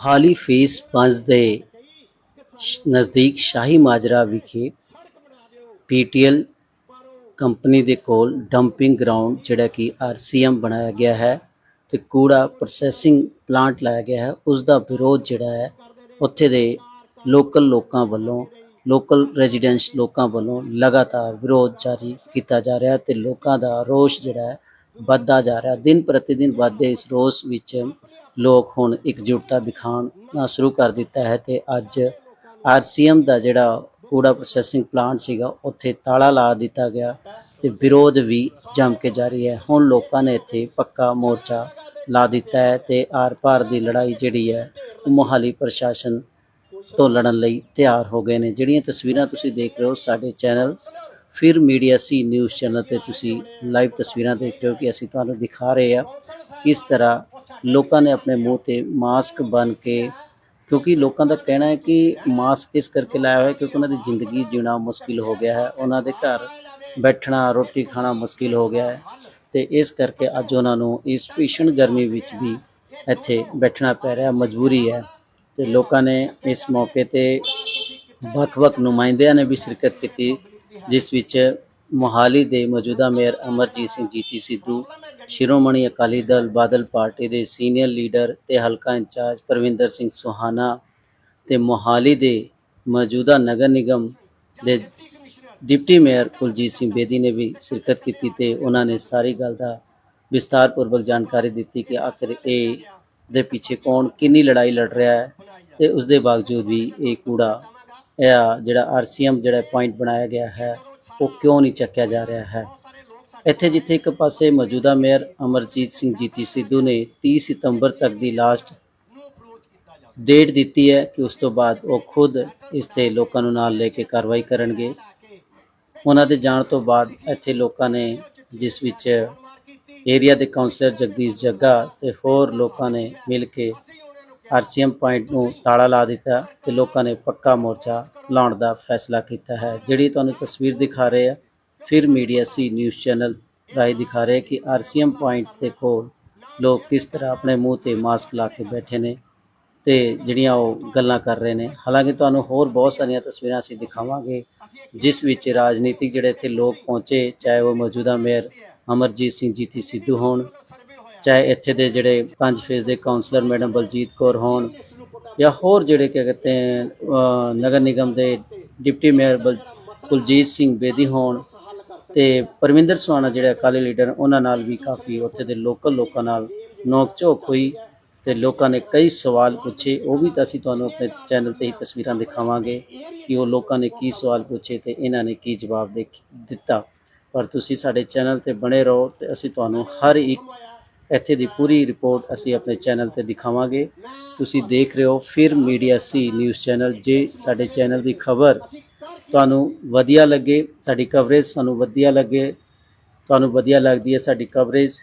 ਹਾਲੀ ਫੇਸ 5 ਦੇ ਨਜ਼ਦੀਕ ਸ਼ਾਹੀ ਮਾਜਰਾ ਵਿਖੇ ਪੀਟੀਐਲ ਕੰਪਨੀ ਦੇ ਕੋਲ ਡੰਪਿੰਗ ਗਰਾਊਂਡ, ਜਿਹੜਾ ਕਿ ਆਰਸੀਐਮ ਬਣਾਇਆ ਗਿਆ ਹੈ ਤੇ ਕੂੜਾ ਪ੍ਰੋਸੈਸਿੰਗ ਪਲਾਂਟ ਲਾਇਆ ਗਿਆ ਹੈ। ਉਸ ਦਾ ਵਿਰੋਧ ਜਿਹੜਾ ਹੈ, ਉੱਥੇ ਦੇ ਲੋਕਲ ਲੋਕਾਂ ਵੱਲੋਂ, ਲੋਕਲ ਰੈਜ਼ੀਡੈਂਸ ਲੋਕਾਂ ਵੱਲੋਂ ਲਗਾਤਾਰ ਵਿਰੋਧ ਜਾਰੀ ਕੀਤਾ ਜਾ ਰਿਹਾ ਤੇ ਲੋਕਾਂ ਦਾ ਰੋਸ਼ ਜਿਹੜਾ ਹੈ ਵੱਧਦਾ ਜਾ ਰਿਹਾ। ਦਿਨ ਪ੍ਰਤੀ ਦਿਨ ਵੱਧਦੇ ਇਸ ਰੋਸ ਵਿੱਚ ਲੋਕ ਹੁਣ ਇਕਜੁੱਟਤਾ ਦਿਖਾਉਣਾ ਸ਼ੁਰੂ ਕਰ ਦਿੱਤਾ ਹੈ ਤੇ ਅੱਜ ਆਰਸੀਐਮ ਦਾ ਜਿਹੜਾ ਕੂੜਾ ਪ੍ਰੋਸੈਸਿੰਗ ਪਲਾਂਟ ਸੀਗਾ, ਉੱਥੇ ਤਾਲਾ ਲਾ ਦਿੱਤਾ ਗਿਆ ਤੇ ਵਿਰੋਧ ਵੀ ਜੰਮ ਕੇ ਜਾਰੀ ਹੈ। ਹੁਣ ਲੋਕਾਂ ਨੇ ਇੱਥੇ ਪੱਕਾ ਮੋਰਚਾ ਲਾ ਦਿੱਤਾ ਹੈ ਤੇ ਆਰ-ਪਾਰ ਦੀ ਲੜਾਈ ਜਿਹੜੀ ਹੈ, ਉਹ ਮੋਹਾਲੀ ਪ੍ਰਸ਼ਾਸਨ ਤੋਂ ਲੜਨ ਲਈ ਤਿਆਰ ਹੋ ਗਏ ਨੇ। ਜਿਹੜੀਆਂ ਤਸਵੀਰਾਂ ਤੁਸੀਂ ਦੇਖ ਰਹੇ ਹੋ ਸਾਡੇ ਚੈਨਲ ਫਿਰ ਮੀਡੀਆ ਸੀ ਨਿਊਜ਼ ਚੈਨਲ ਤੇ ਤੁਸੀਂ ਲਾਈਵ ਤਸਵੀਰਾਂ ਦੇਖ ਰਹੇ ਹੋ ਕਿ ਅਸੀਂ ਤੁਹਾਨੂੰ ਦਿਖਾ ਰਹੇ ਹਾਂ ਕਿਸ ਤਰ੍ਹਾਂ ਲੋਕਾਂ ਨੇ ਆਪਣੇ ਮੂੰਹ ਤੇ ਮਾਸਕ ਬੰਨ ਕੇ, ਕਿਉਂਕਿ ਲੋਕਾਂ ਦਾ ਕਹਿਣਾ ਹੈ ਕਿ ਮਾਸਕ ਇਸ ਕਰਕੇ ਲਾਇਆ ਹੋਇਆ ਕਿਉਂਕਿ ਉਹਨਾਂ ਦੀ ਜ਼ਿੰਦਗੀ ਜਿਉਣਾ ਮੁਸ਼ਕਿਲ ਹੋ ਗਿਆ ਹੈ, ਉਹਨਾਂ ਦੇ ਘਰ ਬੈਠਣਾ, ਰੋਟੀ ਖਾਣਾ ਮੁਸ਼ਕਿਲ ਹੋ ਗਿਆ ਹੈ ਤੇ ਇਸ ਕਰਕੇ ਅੱਜ ਉਹਨਾਂ ਨੂੰ ਇਸ ਭੀਸ਼ਣ ਗਰਮੀ ਵਿੱਚ ਵੀ ਇੱਥੇ ਬੈਠਣਾ ਪੈ ਰਿਹਾ, ਮਜਬੂਰੀ ਹੈ ਤੇ ਲੋਕਾਂ ਨੇ ਇਸ ਮੌਕੇ ਤੇ ਵੱਖ-ਵੱਖ ਨੁਮਾਇੰਦਿਆਂ ਨੇ ਵੀ ਸ਼ਿਰਕਤ ਕੀਤੀ, ਜਿਸ ਵਿੱਚ ਮੋਹਾਲੀ ਦੇ ਮੌਜੂਦਾ ਮੇਅਰ ਅਮਰਜੀਤ ਸਿੰਘ ਜੀਤੀ ਸਿੱਧੂ, ਸ਼ਿਰੋਮਣੀ ਅਕਾਲੀ ਦਲ ਬਾਦਲ ਪਾਰਟੀ ਦੇ ਸੀਨੀਅਰ ਲੀਡਰ ਤੇ ਹਲਕਾ ਇੰਚਾਰਜ ਪ੍ਰਵਿੰਦਰ ਸਿੰਘ ਸੁਹਾਨਾ ਤੇ ਮੋਹਾਲੀ ਦੇ ਮੌਜੂਦਾ ਨਗਰ ਨਿਗਮ ਦੇ ਡਿਪਟੀ ਮੇਅਰ ਕੁਲਜੀਤ ਸਿੰਘ ਬੇਦੀ ਨੇ ਵੀ ਸ਼ਿਰਕਤ ਕੀਤੀ ਤੇ ਉਹਨਾਂ ਨੇ ਸਾਰੀ ਗੱਲ ਦਾ ਵਿਸਤਾਰਪੂਰਵਕ ਜਾਣਕਾਰੀ ਦਿੱਤੀ ਕਿ ਆਖਿਰ ਇਹ ਦੇ ਪਿੱਛੇ ਕੌਣ ਕਿੰਨੀ ਲੜਾਈ ਲੜ ਰਿਹਾ ਹੈ ਤੇ ਉਸ ਦੇ ਬਾਵਜੂਦ ਵੀ ਇਹ ਕੂੜਾ, ਇਹ ਜਿਹੜਾ ਆਰਸੀਐਮ ਜਿਹੜਾ ਪੁਆਇੰਟ ਬਣਾਇਆ ਗਿਆ ਹੈ ਉਹ ਕਿਉਂ ਨਹੀਂ ਚੱਕਿਆ ਜਾ ਰਿਹਾ ਹੈ? ਇੱਥੇ ਜਿੱਥੇ ਇੱਕ ਪਾਸੇ ਮੌਜੂਦਾ ਮੇਅਰ ਅਮਰਜੀਤ ਸਿੰਘ ਜੀਤੀ ਸਿੱਧੂ ਨੇ 30 ਸਤੰਬਰ ਤੱਕ ਦੀ ਲਾਸਟ ਡੇਟ ਦਿੱਤੀ ਹੈ ਕਿ ਉਸ ਤੋਂ ਬਾਅਦ ਉਹ ਖੁਦ ਇਸ ਤੇ ਲੋਕਾਂ ਨੂੰ ਨਾਲ ਲੈ ਕੇ ਕਾਰਵਾਈ ਕਰਨਗੇ। ਉਹਨਾਂ ਦੇ ਜਾਣ ਤੋਂ ਬਾਅਦ ਇੱਥੇ ਲੋਕਾਂ ਨੇ, ਜਿਸ ਵਿੱਚ ਏਰੀਆ ਦੇ ਕਾਉਂਸਲਰ ਜਗਦੀਸ਼ ਜੱਗਾ ਤੇ ਹੋਰ ਲੋਕਾਂ ਨੇ ਮਿਲ ਕੇ ਆਰਸੀਐਮ ਪੁਆਇੰਟ ਨੂੰ ਤਾਲਾ ਲਾ ਦਿੱਤਾ ਤੇ ਲੋਕਾਂ ਨੇ ਪੱਕਾ ਮੋਰਚਾ ਲਾਉਣ ਦਾ ਫੈਸਲਾ ਕੀਤਾ ਹੈ। ਜਿਹੜੀ ਤੁਹਾਨੂੰ ਤਸਵੀਰ ਦਿਖਾ ਰਹੇ ਆ, ਫਿਰ ਮੀਡੀਆ ਸੀ ਨਿਊਜ਼ ਚੈਨਲ ਰਾਹੀਂ ਦਿਖਾ ਰਹੇ ਕਿ ਆਰਸੀਐਮ ਪੁਆਇੰਟ ਦੇ ਕੋਲ ਲੋਕ ਕਿਸ ਤਰ੍ਹਾਂ ਆਪਣੇ ਮੂੰਹ ਤੇ ਮਾਸਕ ਲਾ ਕੇ ਬੈਠੇ ਨੇ ਤੇ ਜਿਹੜੀਆਂ ਉਹ ਗੱਲਾਂ ਕਰ ਰਹੇ ਨੇ। ਹਾਲਾਂਕਿ ਤੁਹਾਨੂੰ ਹੋਰ ਬਹੁਤ ਸਾਰੀਆਂ ਤਸਵੀਰਾਂ ਅਸੀਂ ਦਿਖਾਵਾਂਗੇ, ਜਿਸ ਵਿੱਚ ਰਾਜਨੀਤਿਕ ਜਿਹੜੇ ਇੱਥੇ ਲੋਕ ਪਹੁੰਚੇ, ਚਾਹੇ ਉਹ ਮੌਜੂਦਾ ਮੇਅਰ ਅਮਰਜੀਤ ਸਿੰਘ, ਜੀਤੀ ਸਿੱਧੂ ਹੋਣ ਚਾਹੇ ਇੱਥੇ ਦੇ ਜਿਹੜੇ ਪੰਜ ਫੇਜ਼ ਦੇ ਕਾਉਂਸਲਰ ਮੈਡਮ ਬਲਜੀਤ ਕੌਰ ਹੋਣ ਜਾਂ ਹੋਰ ਜਿਹੜੇ ਕੀ ਕਹਤੇ ਨਗਰ ਨਿਗਮ ਦੇ ਡਿਪਟੀ ਮੇਅਰ ਬਲ- ਕੁਲਜੀਤ ਸਿੰਘ ਬੇਦੀ ਹੋਣ ਤੇ ਪਰਮਿੰਦਰ ਸਵਾਣਾ ਜਿਹੜੇ ਅਕਾਲੀ ਲੀਡਰ, ਉਹਨਾਂ ਨਾਲ ਵੀ ਕਾਫੀ ਉੱਥੇ ਦੇ ਲੋਕਲ ਲੋਕਾਂ ਨਾਲ ਨੋਕ ਝੋਕ ਹੋਈ ਤੇ ਲੋਕਾਂ ਨੇ ਕਈ ਸਵਾਲ ਪੁੱਛੇ। ਉਹ ਵੀ ਤਾਂ ਅਸੀਂ ਤੁਹਾਨੂੰ ਆਪਣੇ ਚੈਨਲ ਤੇ ਹੀ ਤਸਵੀਰਾਂ ਦਿਖਾਵਾਂਗੇ ਕਿ ਉਹ ਲੋਕਾਂ ਨੇ ਕੀ ਸਵਾਲ ਪੁੱਛੇ ਤੇ ਇਹਨਾਂ ਨੇ ਕੀ ਜਵਾਬ ਦੇ ਦਿੱਤਾ। ਪਰ ਤੁਸੀਂ ਸਾਡੇ ਚੈਨਲ ਤੇ ਬਣੇ ਰਹੋ ਤੇ ਅਸੀਂ ਤੁਹਾਨੂੰ ਹਰ ਇੱਕ ਇੱਥੇ ਦੀ ਪੂਰੀ ਰਿਪੋਰਟ ਅਸੀਂ ਆਪਣੇ ਚੈਨਲ ਤੇ ਦਿਖਾਵਾਂਗੇ। ਤੁਸੀਂ ਦੇਖ ਰਹੇ ਹੋ ਫਿਰ ਮੀਡੀਆ ਸੀ ਨਿਊਜ਼ ਚੈਨਲ। ਜੇ ਸਾਡੇ ਚੈਨਲ ਦੀ ਖਬਰ ਤੁਹਾਨੂੰ ਵਧੀਆ ਲੱਗੇ, ਸਾਡੀ ਕਵਰੇਜ ਸਾਨੂੰ ਵਧੀਆ ਲੱਗੇ, ਤੁਹਾਨੂੰ ਵਧੀਆ ਲੱਗਦੀ ਹੈ ਸਾਡੀ ਕਵਰੇਜ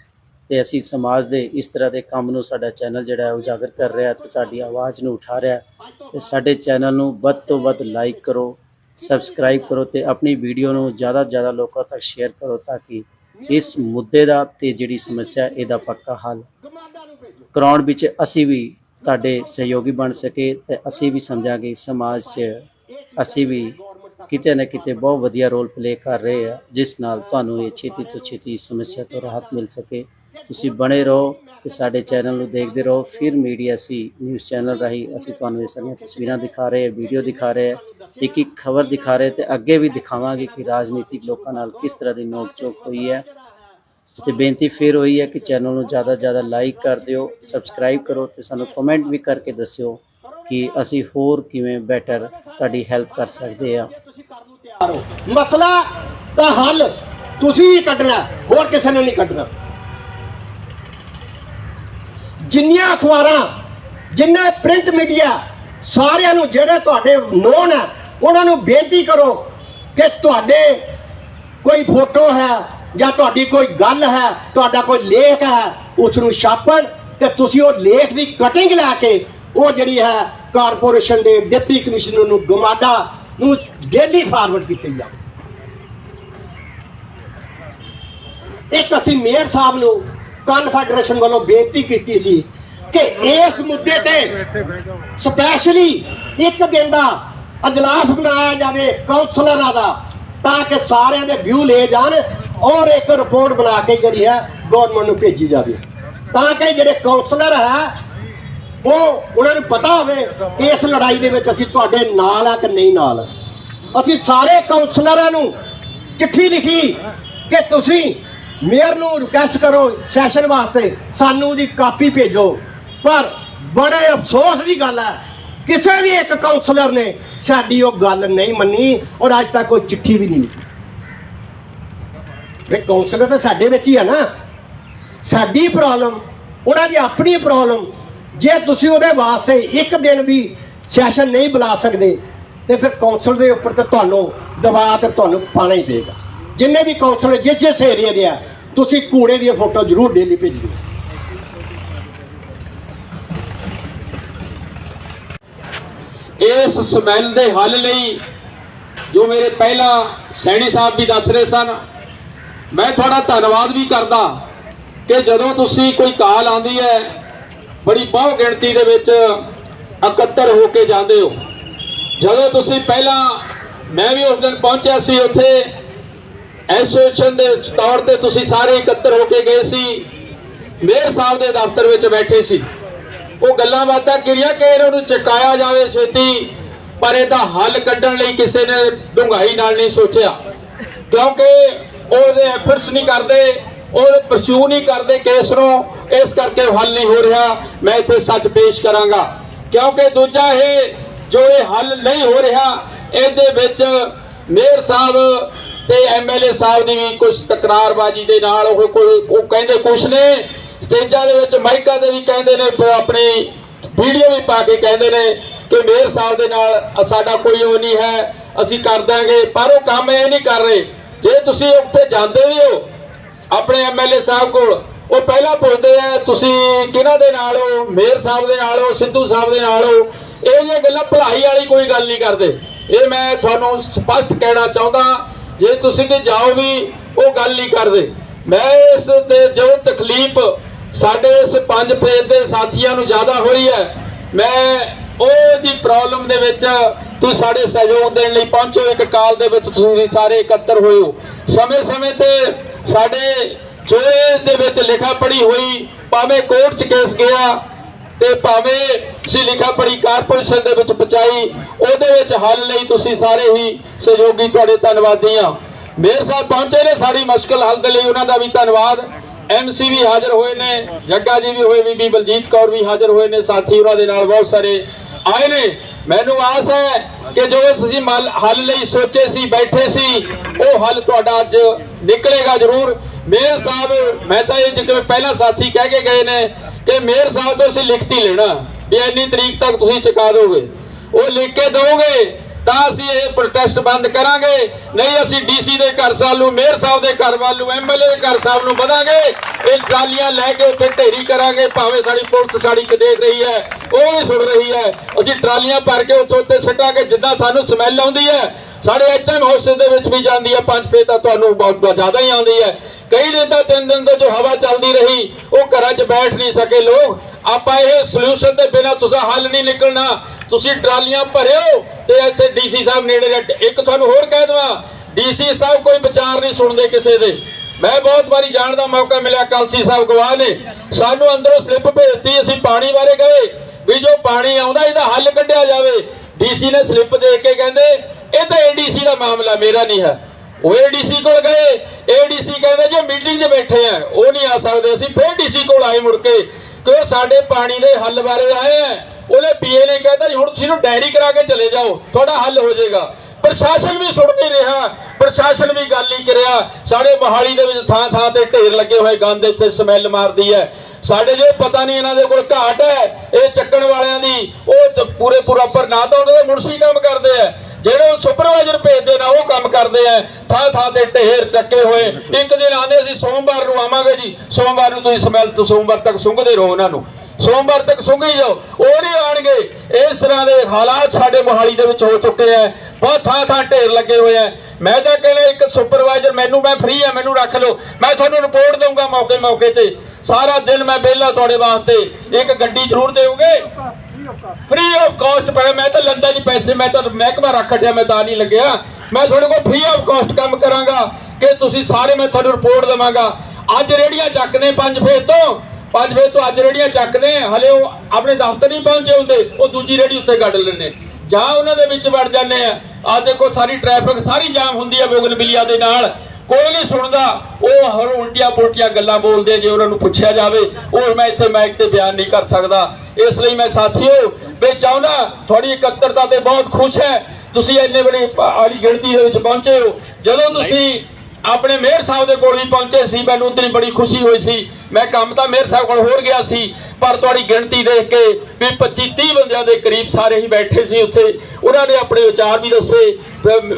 ਤੇ ਅਸੀਂ ਸਮਾਜ ਦੇ ਇਸ ਤਰ੍ਹਾਂ ਦੇ ਕੰਮ ਨੂੰ ਸਾਡਾ ਚੈਨਲ ਜਿਹੜਾ ਹੈ ਉਜਾਗਰ ਕਰ ਰਿਹਾ ਤੇ ਤੁਹਾਡੀ ਆਵਾਜ਼ ਨੂੰ ਉਠਾ ਰਿਹਾ ਤੇ ਸਾਡੇ ਚੈਨਲ ਨੂੰ ਵੱਧ ਤੋਂ ਵੱਧ ਲਾਈਕ ਕਰੋ ਸਬਸਕ੍ਰਾਈਬ ਕਰੋ ਤੇ ਆਪਣੀ ਵੀਡੀਓ ਨੂੰ ਜ਼ਿਆਦਾ ਤੋਂ ਜ਼ਿਆਦਾ ਲੋਕਾਂ ਤੱਕ ਸ਼ੇਅਰ ਕਰੋ ਤਾਂ ਕਿ ਇਸ ਮੁੱਦੇ ਦਾ ਤੇ ਜਿਹੜੀ ਸਮੱਸਿਆ ਇਹਦਾ ਪੱਕਾ ਹੱਲ ਕਰਾਉਣ ਵਿੱਚ ਅਸੀਂ ਵੀ ਤੁਹਾਡੇ ਸਹਿਯੋਗੀ ਬਣ ਸਕੇ ਤੇ ਅਸੀਂ ਵੀ ਸਮਝਾਂਗੇ ਸਮਾਜ 'ਚ ਅਸੀਂ ਵੀ ਕਿਤੇ ਨਾ ਕਿਤੇ ਬਹੁਤ ਵਧੀਆ ਰੋਲ ਪਲੇ ਕਰ ਰਹੇ ਆ, ਜਿਸ ਨਾਲ ਤੁਹਾਨੂੰ ਇਹ ਛੇਤੀ ਤੋਂ ਛੇਤੀ ਸਮੱਸਿਆ ਤੋਂ ਰਾਹਤ ਮਿਲ ਸਕੇ। ਤੁਸੀਂ ਬਣੇ ਰਹੋ ਤੇ ਸਾਡੇ ਚੈਨਲ ਨੂੰ ਦੇਖਦੇ ਰਹੋ। ਫਿਰ ਮੀਡੀਆ ਸੀ ਨਿਊਜ਼ ਚੈਨਲ ਰਾਹੀਂ ਅਸੀਂ ਤੁਹਾਨੂੰ ਇਹ ਸਾਰੀਆਂ ਤਸਵੀਰਾਂ ਦਿਖਾ ਰਹੇ ਹਾਂ ਵੀਡੀਓ ਦਿਖਾ ਰਹੇ ਹਾਂ ਇੱਕ ਇੱਕ ਖਬਰ ਦਿਖਾ ਰਹੇ ਤੇ ਅੱਗੇ ਵੀ ਦਿਖਾਵਾਂਗੇ ਕਿ ਰਾਜਨੀਤਿਕ ਲੋਕਾਂ ਨਾਲ ਕਿਸ ਤਰ੍ਹਾਂ ਦੀ ਨੋਕ ਝੋਕ ਹੋਈ ਹੈ। ਤੇ ਬੇਨਤੀ ਫਿਰ ਹੋਈ ਹੈ ਕਿ ਚੈਨਲ ਨੂੰ ਜ਼ਿਆਦਾ ਤੋਂ ਜ਼ਿਆਦਾ ਲਾਈਕ ਕਰ ਦਿਓ ਸਬਸਕ੍ਰਾਈਬ ਕਰੋ ਤੇ ਸਾਨੂੰ ਕਮੈਂਟ ਵੀ ਕਰਕੇ ਦੱਸਿਓ ਕਿ ਅਸੀਂ ਹੋਰ ਕਿਵੇਂ ਬੈਟਰ ਤੁਹਾਡੀ ਹੈਲਪ ਕਰ ਸਕਦੇ ਆ ਮਸਲਾ ਦਾ ਹੱਲ ਤੁਸੀਂ ਹੀ ਕੱਢਣਾ, ਹੋਰ ਕਿਸੇ ਨੇ ਨਹੀਂ ਕੱਢਣਾ। ਜਿੰਨੀਆਂ ਅਖਬਾਰਾਂ, ਜਿੰਨਾ ਪ੍ਰਿੰਟ ਮੀਡੀਆ ਸਾਰਿਆਂ ਨੂੰ ਜਿਹੜੇ ਤੁਹਾਡੇ ਨੋਨ ਹੈ ਉਹਨਾਂ ਨੂੰ ਬੇਨਤੀ ਕਰੋ ਕਿ ਤੁਹਾਡੇ ਕੋਈ ਫੋਟੋ ਹੈ ਜਾਂ ਤੁਹਾਡੀ ਕੋਈ ਗੱਲ ਹੈ ਤੁਹਾਡਾ ਕੋਈ ਲੇਖ ਹੈ ਉਸ ਨੂੰ ਛਾਪਣ ਤੇ ਤੁਸੀਂ ਉਹ ਲੇਖ ਦੀ ਕਟਿੰਗ ਲੈ ਕੇ ਉਹ ਜਿਹੜੀ ਹੈ ਕਾਰਪੋਰੇਸ਼ਨ ਦੇ ਡਿਪਟੀ ਕਮਿਸ਼ਨਰ ਨੂੰ ਗਮਾਡਾ ਨੂੰ ਡੇਲੀ ਫਾਰਵਰਡ ਕੀਤੀ ਜਾਵੇ। ਇੱਕ ਅਸੀਂ ਮੇਅਰ ਸਾਹਿਬ ਨੂੰ ਕਨਫੈਡਰੇਸ਼ਨ ਵੱਲੋਂ ਬੇਨਤੀ ਕੀਤੀ ਸੀ ਕਿ ਇਸ ਮੁੱਦੇ ਤੇ ਸਪੈਸ਼ਲੀ ਇੱਕ ਦਿਨ ਦਾ ਅਜਲਾਸ ਬਣਾਇਆ ਜਾਵੇ ਕਾਉਂਸਲਰਾਂ ਦਾ, ਤਾਂ ਕਿ ਸਾਰਿਆਂ ਦੇ ਵਿਊ ਲਏ ਜਾਣ ਔਰ ਇੱਕ ਰਿਪੋਰਟ ਬਣਾ ਕੇ ਜਿਹੜੀ ਹੈ ਗਵਰਨਮੈਂਟ ਨੂੰ ਭੇਜੀ ਜਾਵੇ। ਤਾਂ ਕਿ ਜਿਹੜੇ ਕਾਉਂਸਲਰ ਹੈ, ਉਹ ਉਹਨਾਂ ਨੂੰ ਪਤਾ ਹੋਵੇ ਕਿ ਇਸ ਲੜਾਈ ਦੇ ਵਿੱਚ ਅਸੀਂ ਤੁਹਾਡੇ ਨਾਲ ਆ ਕਿ ਨਹੀਂ ਨਾਲ। ਅਸੀਂ ਸਾਰੇ ਕਾਉਂਸਲਰਾਂ ਨੂੰ ਚਿੱਠੀ ਲਿਖੀ ਕਿ ਤੁਸੀਂ ਮੇਅਰ ਨੂੰ ਰਿਕਵੈਸਟ ਕਰੋ ਸੈਸ਼ਨ ਵਾਸਤੇ, ਸਾਨੂੰ ਉਹਦੀ ਕਾਪੀ ਭੇਜੋ। ਪਰ ਬੜੇ ਅਫਸੋਸ ਦੀ ਗੱਲ ਹੈ ਕਿਸੇ ਵੀ ਇੱਕ ਕਾਉਂਸਲਰ ਨੇ ਸਾਡੀ ਉਹ ਗੱਲ ਨਹੀਂ ਮੰਨੀ ਔਰ ਅੱਜ ਤੱਕ ਕੋਈ ਚਿੱਠੀ ਵੀ ਨਹੀਂ ਲਿਖੀ। ਇਹ ਕਾਉਂਸਲਰ ਤਾਂ ਸਾਡੇ ਵਿੱਚ ਹੀ ਆ ਨਾ। ਸਾਡੀ ਪ੍ਰੋਬਲਮ ਉਹਨਾਂ ਦੀ ਆਪਣੀ ਪ੍ਰੋਬਲਮ ਜੇ ਤੁਸੀਂ ਉਹਦੇ ਵਾਸਤੇ ਇੱਕ ਦਿਨ ਵੀ ਸੈਸ਼ਨ ਨਹੀਂ ਬੁਲਾ ਸਕਦੇ, ਤੇ ਫਿਰ ਕੌਂਸਲ ਦੇ ਉੱਪਰ ਤੇ ਤੁਹਾਨੂੰ ਦਬਾਅ ਤੇ ਤੁਹਾਨੂੰ ਪਾਣਾ ਹੀ ਪਏਗਾ। ਜਿੰਨੇ ਵੀ ਕੌਂਸਲ ਜਿਸ ਜਿਸ ਏਰੀਆ ਦੇ ਆ, ਤੁਸੀਂ ਕੂੜੇ ਦੀਆਂ ਫੋਟੋ ਜ਼ਰੂਰ ਡੇਲੀ ਭੇਜਿਓ ਇਸ ਸਮੈਲ ਦੇ ਹੱਲ ਲਈ ਜੋ ਮੇਰੇ ਪਹਿਲਾਂ ਸੈਣੀ ਸਾਹਿਬ ਵੀ ਦੱਸ ਰਹੇ ਸਨ, ਮੈਂ ਤੁਹਾਡਾ ਧੰਨਵਾਦ ਵੀ ਕਰਦਾ ਕਿ ਜਦੋਂ ਤੁਸੀਂ ਕੋਈ ਕਾਲ ਆਂਦੀ ਹੈ, ਬੜੀ ਬਹੁ ਗਿਣਤੀ ਦੇ ਵਿੱਚ ਇਕੱਤਰ ਹੋ ਕੇ ਜਾਂਦੇ ਹੋ। ਜਦੋਂ ਤੁਸੀਂ ਪਹਿਲਾਂ ਮੈਂ ਵੀ ਉਸ ਦਿਨ ਪਹੁੰਚਿਆ ਸੀ ਉੱਥੇ, ਐਸੋਸੀਏਸ਼ਨ ਦੇ ਤੌਰ ਤੇ ਤੁਸੀਂ ਸਾਰੇ ਇਕੱਤਰ ਹੋ ਕੇ ਗਏ ਸੀ, ਮੇਅਰ ਸਾਹਿਬ ਦੇ ਦਫ਼ਤਰ ਵਿੱਚ ਬੈਠੇ ਸੀ। ਉਹ ਗੱਲਾਂ ਬਾਤਾਂ ਕਿਰੀਆਂ ਕਿ ਇਹਨਾਂ ਨੂੰ ਚਕਾਇਆ ਜਾਵੇ ਛੇਤੀ, ਪਰ ਇਹਦਾ ਹੱਲ ਕੱਢਣ ਲਈ ਕਿਸੇ ਨੇ ਡੂੰਘਾਈ ਨਾਲ ਨਹੀਂ ਸੋਚਿਆ। ਕਿਉਂਕਿ ਉਹਦੇ ਐਫਰਟਸ ਨਹੀਂ ਕਰਦੇ, ਉਹ ਪਰਸੂ ਨਹੀਂ ਕਰਦੇ ਕੇਸ ਨੂੰ, ਇਸ ਕਰਕੇ ਹੱਲ ਨਹੀਂ ਹੋ ਰਿਹਾ। ਮੈਂ ਇੱਥੇ ਸੱਚ ਪੇਸ਼ ਕਰਾਂਗਾ। ਕਿਉਂਕਿ ਦੂਜਾ ਇਹ, ਜੋ ਇਹ ਹੱਲ ਨਹੀਂ ਹੋ ਰਿਹਾ, ਇਹਦੇ ਵਿੱਚ ਮੇਅਰ ਸਾਹਿਬ ਤੇ ਐਮਐਲਏ ਸਾਹਿਬ ਦੀ ਵੀ ਕੁਝ ਤਕਰਾਰਬਾਜ਼ੀ ਦੇ ਨਾਲ ਉਹ ਕੋਈ ਉਹ ਕਹਿੰਦੇ ਕੁਛ ਨੇ। ਸਟੇਜਾਂ ਦੇ ਵਿੱਚ ਮਾਈਕਾਂ ਤੇ ਵੀ ਕਹਿੰਦੇ ਨੇ ਆਪਣੀ ਵੀਡੀਓ ਵੀ ਪਾ ਕੇ ਕਹਿੰਦੇ ਨੇ ਕਿ ਮੇਅਰ ਸਾਹਿਬ ਦੇ ਨਾਲ ਸਾਡਾ ਕੋਈ ਉਹ ਨਹੀਂ ਹੈ, ਅਸੀਂ ਕਰ ਦਾਂਗੇ, ਪਰ ਉਹ ਕੰਮ ਇਹ ਨਹੀਂ ਕਰ ਰਹੇ। ਜੇ ਤੁਸੀਂ ਉੱਥੇ ਜਾਂਦੇ ਵੀ ਹੋ, ਆਪਣੇ ਐਮਐਲਏ ਸਾਹਿਬ ਕੋਲ, ਉਹ ਪਹਿਲਾਂ ਪੁੱਛਦੇ ਆ, ਤੁਸੀਂ ਕਿਹਨਾਂ ਦੇ ਨਾਲ ਹੋ? ਮੇਅਰ ਸਾਹਿਬ ਦੇ ਨਾਲ ਹੋ, ਸਿੱਧੂ ਸਾਹਿਬ ਦੇ ਨਾਲ ਹੋ? ਇਹ ਜਿਹੀਆਂ ਗੱਲਾਂ ਭਲਾਈ ਵਾਲੀ ਕੋਈ ਗੱਲ ਨਹੀਂ ਕਰਦੇ। ਇਹ ਮੈਂ ਤੁਹਾਨੂੰ ਸਪਸ਼ਟ ਕਹਿਣਾ ਚਾਹੁੰਦਾ, ਜੇ ਤੁਸੀਂ ਕਿ ਜਾਓ ਵੀ, ਉਹ ਗੱਲ ਨਹੀਂ ਕਰਦੇ। ਮੈਂ ਇਸ ਤੇ ਜੋ ਤਕਲੀਫ ਸਾਡੇ ਇਸ ਪੰਜ ਫੇਜ਼ ਦੇ ਸਾਥੀਆਂ ਨੂੰ ਜ਼ਿਆਦਾ ਹੋਈ ਹੈ। ਮੈਂ ਉਹ ਦੀ ਪ੍ਰੋਬਲਮ ਦੇ ਵਿੱਚ ਤੁਸੀਂ ਸਾਡੇ ਸਹਿਯੋਗ ਦੇਣ ਲਈ ਪਹੁੰਚੋ। ਇੱਕ ਕਾਲ ਦੇ ਵਿੱਚ ਤੁਸੀਂ ਸਾਰੇ ਇਕੱਤਰ ਹੋਏ ਸਮੇਂ-ਸਮੇਂ ਤੇ ਸਾਡੇ ਜੋ ਦੇ ਵਿੱਚ ਲਿਖਾ ਪੜੀ ਹੋਈ ਭਾਵੇਂ ਕੋਰਟ 'ਚ ਕੇਸ ਗਿਆ ਤੇ ਭਾਵੇਂ ਤੁਸੀਂ ਲਿਖਾ ਪੜੀ ਕਾਰਪੋਰੇਸ਼ਨ ਦੇ ਵਿੱਚ ਪਹੁੰਚਾਈ, ਉਹਦੇ ਵਿੱਚ ਹੱਲ ਲਈ ਤੁਸੀਂ ਸਾਰੇ ਹੀ ਸਹਿਯੋਗੀ ਤੁਹਾਡੇ ਧੰਨਵਾਦੀ ਆ ਮੇਰ ਸਾਹਿਬ ਪਹੁੰਚੇ ਨੇ ਸਾਡੀ ਮੁਸ਼ਕਲ ਹੱਲ ਦੇ ਲਈ ਉਹਨਾਂ ਦਾ ਵੀ ਧੰਨਵਾਦ। ਐਮਸੀ ਵੀ ਹਾਜ਼ਰ ਹੋਏ ਨੇ, ਜੱਗਾ ਜੀ ਵੀ ਹੋਏ, ਬੀਬੀ ਬਲਜੀਤ ਕੌਰ ਵੀ ਹਾਜ਼ਰ ਹੋਏ ਨੇ, ਸਾਥੀ ਉਹਨਾਂ ਦੇ ਨਾਲ ਬਹੁਤ ਸਾਰੇ ਆਏ ਨੇ। ਮੈਨੂੰ ਆਸ ਹੈ ਕਿ ਜੋ ਤੁਸੀਂ ਹੱਲ ਲਈ ਸੋਚੇ ਸੀ, ਬੈਠੇ ਸੀ, ਉਹ ਹੱਲ ਤੁਹਾਡਾ ਅੱਜ ਨਿਕਲੇਗਾ ਜ਼ਰੂਰ। ਮੇਅਰ ਸਾਹਿਬ, ਮੈਂ ਤਾਂ ਇਹ ਜਿਵੇਂ ਪਹਿਲਾਂ ਸਾਥੀ ਕਹਿ ਕੇ ਗਏ ਨੇ ਕਿ ਮੇਅਰ ਸਾਹਿਬ ਤੋਂ ਅਸੀਂ ਲਿਖਤੀ ਲੈਣਾ, ਵੀ ਇੰਨੀ ਤਰੀਕ ਤੱਕ ਤੁਸੀਂ ਚੁਕਾ ਦੋਗੇ। ਉਹ ਲਿਖ ਕੇ ਦੋਗੇ ਤਾਂ ਅਸੀਂ ਇਹ ਪ੍ਰੋਟੈਸਟ ਬੰਦ ਕਰਾਂਗੇ। ਨਹੀਂ, ਅਸੀਂ ਡੀਸੀ ਦੇ ਘਰ ਸਾਲ ਨੂੰ, ਮੇਅਰ ਸਾਹਿਬ ਦੇ ਘਰ ਵੱਲ ਨੂੰ ਐਮਐਲਏ ਦੇ ਘਰ ਸਾਹਿਬ ਨੂੰ ਵਧਾਂਗੇ। ਇਹ ਟਰਾਲੀਆਂ ਲੈ ਕੇ ਉੱਥੇ ਢੇਰੀ ਕਰਾਂਗੇ। ਭਾਵੇਂ ਸਾਡੀ ਪੁਲਿਸ ਸਾਡੀ ਕਿ ਦੇਖ ਰਹੀ ਹੈ, ਉਹ ਵੀ ਸੁਣ ਰਹੀ ਹੈ। ਅਸੀਂ ਟਰਾਲੀਆਂ ਭਰ ਕੇ ਉੱਥੇ ਉੱਤੇ ਸਿੱਟਾਂਗੇ ਜਿੱਦਾਂ ਸਾਨੂੰ ਸਮੈਲ ਆਉਂਦੀ ਹੈ। ਸਾਡੇ ਐਚਐਮ ਹਾਊਸ ਦੇ ਵਿੱਚ ਵੀ ਜਾਂਦੀ ਹੈ ਪੰਜ ਫੇਰ ਤਾਂ ਤੁਹਾਨੂੰ ਬਹੁਤ ਬਹੁਤ ਜ਼ਿਆਦਾ ਹੀ ਆਉਂਦੀ ਹੈ। ਕਈ ਦਿਨ ਤਾਂ ਤਿੰਨ ਦਿਨ ਤੋਂ ਜੋ ਹਵਾ ਚੱਲਦੀ ਰਹੀ, ਉਹ ਘਰਾਂ 'ਚ ਬੈਠ ਨਹੀਂ ਸਕੇ ਲੋਕ। ਆਪਾਂ ਇਹ ਸੋਲੂਸ਼ਨ ਦੇ ਬਿਨਾ ਤੁਸੀਂ ਹੱਲ ਨਹੀਂ ਨਿਕਲਣਾ। ਤੁਸੀਂ ਟਰਾਲੀਆਂ ਭਰਿਓ ਤੇ ਇੱਥੇ ਡੀਸੀ ਸਾਹਿਬ ਨੇੜੇ ਰਹਿ- ਇੱਕ ਤੁਹਾਨੂੰ ਹੋਰ ਕਹਿ ਦਵਾਂ, ਡੀਸੀ ਸਾਹਿਬ ਕੋਈ ਵਿਚਾਰ ਨਹੀਂ ਸੁਣਦੇ ਕਿਸੇ ਦੇ। ਮੈਂ ਬਹੁਤ ਵਾਰੀ ਜਾਣ ਦਾ ਮੌਕਾ ਮਿਲਿਆ, ਕਲਸੀ ਸਾਹਿਬ ਗਵਾਹ ਨੇ। ਸਾਨੂੰ ਅੰਦਰੋਂ ਸਲਿੱਪ ਭੇਜਤੀ, ਅਸੀਂ ਪਾਣੀ ਬਾਰੇ ਗਏ ਵੀ ਜੋ ਪਾਣੀ ਆਉਂਦਾ, ਇਹਦਾ ਹੱਲ ਕੱਢਿਆ ਜਾਵੇ। ਡੀਸੀ ਨੇ ਸਲਿੱਪ ਦੇ ਕੇ ਕਹਿੰਦੇ, ਇਹ ਤਾਂ ਏਡੀਸੀ ਦਾ ਮਾਮਲਾ, ਮੇਰਾ ਨਹੀਂ ਹੈ। ਉਹ ਏਡੀਸੀ ਕੋਲ ਗਏ ਏਡੀਸੀ ਕਹਿੰਦੇ ਜੇ ਮੀਟਿੰਗ 'ਚ ਬੈਠੇ ਆ, ਉਹ ਨਹੀਂ ਆ ਸਕਦੇ। ਅਸੀਂ ਫਿਰ ਡੀਸੀ ਕੋਲ ਆਏ ਮੁੜ ਕੇ ਕਿ ਉਹ ਸਾਡੇ ਪਾਣੀ ਦੇ ਹੱਲ ਬਾਰੇ ਆਏ ਆ। ਉਹਨੇ ਪੀਏ ਨੇ ਕਹਿੰਦਾ ਜੀ, ਹੁਣ ਤੁਸੀਂ ਨੂੰ ਡਾਇਰੀ ਕਰਾ ਕੇ ਚਲੇ ਜਾਓ, ਤੁਹਾਡਾ ਹੱਲ ਹੋ ਜਾਏਗਾ। ਪ੍ਰਸ਼ਾਸਨ ਵੀ ਸੁਣ ਨਹੀਂ ਰਿਹਾ, ਪ੍ਰਸ਼ਾਸਨ ਵੀ ਗੱਲ ਨਹੀਂ ਕਰਿਆ। ਸਾਡੇ ਮੋਹਾਲੀ ਦੇ ਵਿੱਚ ਥਾਂ ਥਾਂ ਤੇ ਢੇਰ ਲੱਗੇ ਹੋਏ ਗੰਦ, ਇੱਥੇ ਸਮੈਲ ਮਾਰਦੀ ਹੈ। ਸਾਡੇ ਜੋ ਪਤਾ ਨਹੀਂ ਇਹਨਾਂ ਦੇ ਕੋਲ ਘਾਟ ਹੈ, ਇਹ ਚੱਕਣ ਵਾਲਿਆਂ ਦੀ, ਉਹ ਪੂਰੇ ਪ੍ਰੋਪਰ ਨਾ ਤਾਂ ਉਹਨਾਂ ਦੇ ਮੁਨਸੀ ਕੰਮ ਕਰਦੇ ਆ। ਜਿਹੜੇ ਉਹ ਸੁਪਰਵਾਈਜ਼ਰ ਭੇਜਦੇ ਨਾ, ਉਹ ਕੰਮ ਕਰਦੇ ਆ। ਥਾਂ ਥਾਂ ਤੇ ਢੇਰ ਚੱਕੇ ਹੋਏ। ਇੱਕ ਦਿਨ ਆਂਦੇ ਅਸੀਂ, ਸੋਮਵਾਰ ਨੂੰ ਆਵਾਂਗੇ ਜੀ। ਸੋਮਵਾਰ ਨੂੰ ਤੁਸੀਂ ਸਮੈਲ ਤੋਂ ਸੋਮਵਾਰ ਤੱਕ ਸੁੰਘਦੇ ਰਹੋ ਉਹਨਾਂ ਨੂੰ। ਸੋਮਵਾਰ ਤੱਕ ਸੁੰਘੀ ਜਾਓ। ਉਹ ਨਹੀਂ ਆਣਗੇ ਇਸ ਤਰ੍ਹਾਂ ਦੇ ਹਾਲਾਤ ਸਾਡੇ ਮੋਹਾਲੀ ਦੇ ਵਿੱਚ ਹੋ ਚੁੱਕੇ ਆ ਬਹੁਤ ਥਾਂ ਥਾਂ ਢੇਰ ਲੱਗੇ ਹੋਏ ਆ ਮੈਂ ਤਾਂ ਕਹਿੰਦਾ ਇੱਕ ਸੁਪਰਵਾਈਜ਼ਰ ਮੈਨੂੰ, ਮੈਂ ਫ੍ਰੀ ਆ, ਮੈਨੂੰ ਰੱਖ ਲਓ। ਮੈਂ ਤੁਹਾਨੂੰ ਰਿਪੋਰਟ ਦਊਂਗਾ ਮੌਕੇ ਮੌਕੇ ਤੇ। ਸਾਰਾ ਦਿਨ ਮੈਂ ਵਿਹਲਾ ਤੁਹਾਡੇ ਵਾਸਤੇ। ਇੱਕ ਗੱਡੀ ਜ਼ਰੂਰ ਦੇਵੋਗੇ? ਫ੍ਰੀ ਆਫ ਕਾਸਟ ਪੈ ਮੈਂ ਤਾਂ ਲੰਦਾ ਨਹੀਂ ਪੈਸੇ। ਮੈਂ ਤਾਂ ਮਹਿਕਮਾ ਰੱਖ ਹਟਿਆ, ਮੈਂ ਤਾਂ ਨਹੀਂ ਲੱਗਿਆ। ਮੈਂ ਤੁਹਾਡੇ ਕੋਲ ਫ੍ਰੀ ਆਫ ਕਾਸਟ ਕੰਮ ਕਰਾਂਗਾ। ਕਿ ਤੁਸੀਂ ਸਾਰੇ ਮੈਂ ਤੁਹਾਨੂੰ ਰਿਪੋਰਟ ਦੇਵਾਂਗਾ। ਅੱਜ ਰੇੜੀਆਂ ਚੱਕਦੇ ਪੰਜ ਫੇਰ ਤੋਂ। ਪੰਜ ਫੇਰ ਤੋਂ ਅੱਜ ਰੇੜੀਆਂ ਚੱਕਦੇ ਹਲੇ ਉਹ ਆਪਣੇ ਦਫ਼ਤਰ ਨਹੀਂ ਪਹੁੰਚੇ ਹੁੰਦੇ ਉਹ ਦੂਜੀ ਰੇੜੀ ਉੱਤੇ ਗੱਡ ਲੈਂਦੇ ਜਾਂ ਉਹਨਾਂ ਦੇ ਵਿੱਚ ਵੜ ਜਾਂਦੇ ਆ ਆ ਦੇਖੋ ਸਾਰੀ ਟ੍ਰੈਫਿਕ ਸਾਰੀ ਜਾਮ ਹੁੰਦੀ ਹੈ ਬੋਗਨਵਿਲੀਆ ਦੇ ਨਾਲ। ਕੋਈ ਨਹੀਂ ਸੁਣਦਾ ਉਹ ਹਰ ਉਲਟੀਆਂ ਪੁਲਟੀਆਂ ਗੱਲਾਂ ਬੋਲਦੇ ਜੇ ਉਹਨਾਂ ਨੂੰ ਪੁੱਛਿਆ ਜਾਵੇ ਉਹ ਮੈਂ ਇੱਥੇ ਮਾਈਕ ਤੇ ਬਿਆਨ ਨਹੀਂ ਕਰ ਸਕਦਾ। ਇਸ ਲਈ ਮੈਂ ਸਾਥੀਓ ਵੀ ਚਾਹੁੰਦਾ ਤੁਹਾਡੀ ਇਕੱਤਰਤਾ ਤੇ ਬਹੁਤ ਖੁਸ਼ ਹੈ। ਤੁਸੀਂ ਇੰਨੇ ਬੜੀ ਆੜੀ ਗਿਣਤੀ ਦੇ ਵਿੱਚ ਪਹੁੰਚੇ ਹੋ। ਜਦੋਂ ਤੁਸੀਂ ਆਪਣੇ ਮੇਅਰ ਸਾਹਿਬ ਦੇ ਕੋਲ ਵੀ ਪਹੁੰਚੇ ਸੀ, ਮੈਨੂੰ ਉਤਨੀ ਬੜੀ ਖੁਸ਼ੀ ਹੋਈ ਸੀ। ਮੈਂ ਕੰਮ ਤਾਂ ਮੇਅਰ ਸਾਹਿਬ ਕੋਲ ਹੋਰ ਗਿਆ ਸੀ, ਪਰ ਤੁਹਾਡੀ ਗਿਣਤੀ ਦੇਖ ਕੇ ਵੀ 25 30 ਬੰਦਿਆਂ ਦੇ ਕਰੀਬ ਸਾਰੇ ਹੀ ਬੈਠੇ ਸੀ ਉੱਥੇ। ਉਹਨਾਂ ਨੇ ਆਪਣੇ ਵਿਚਾਰ ਵੀ ਦੱਸੇ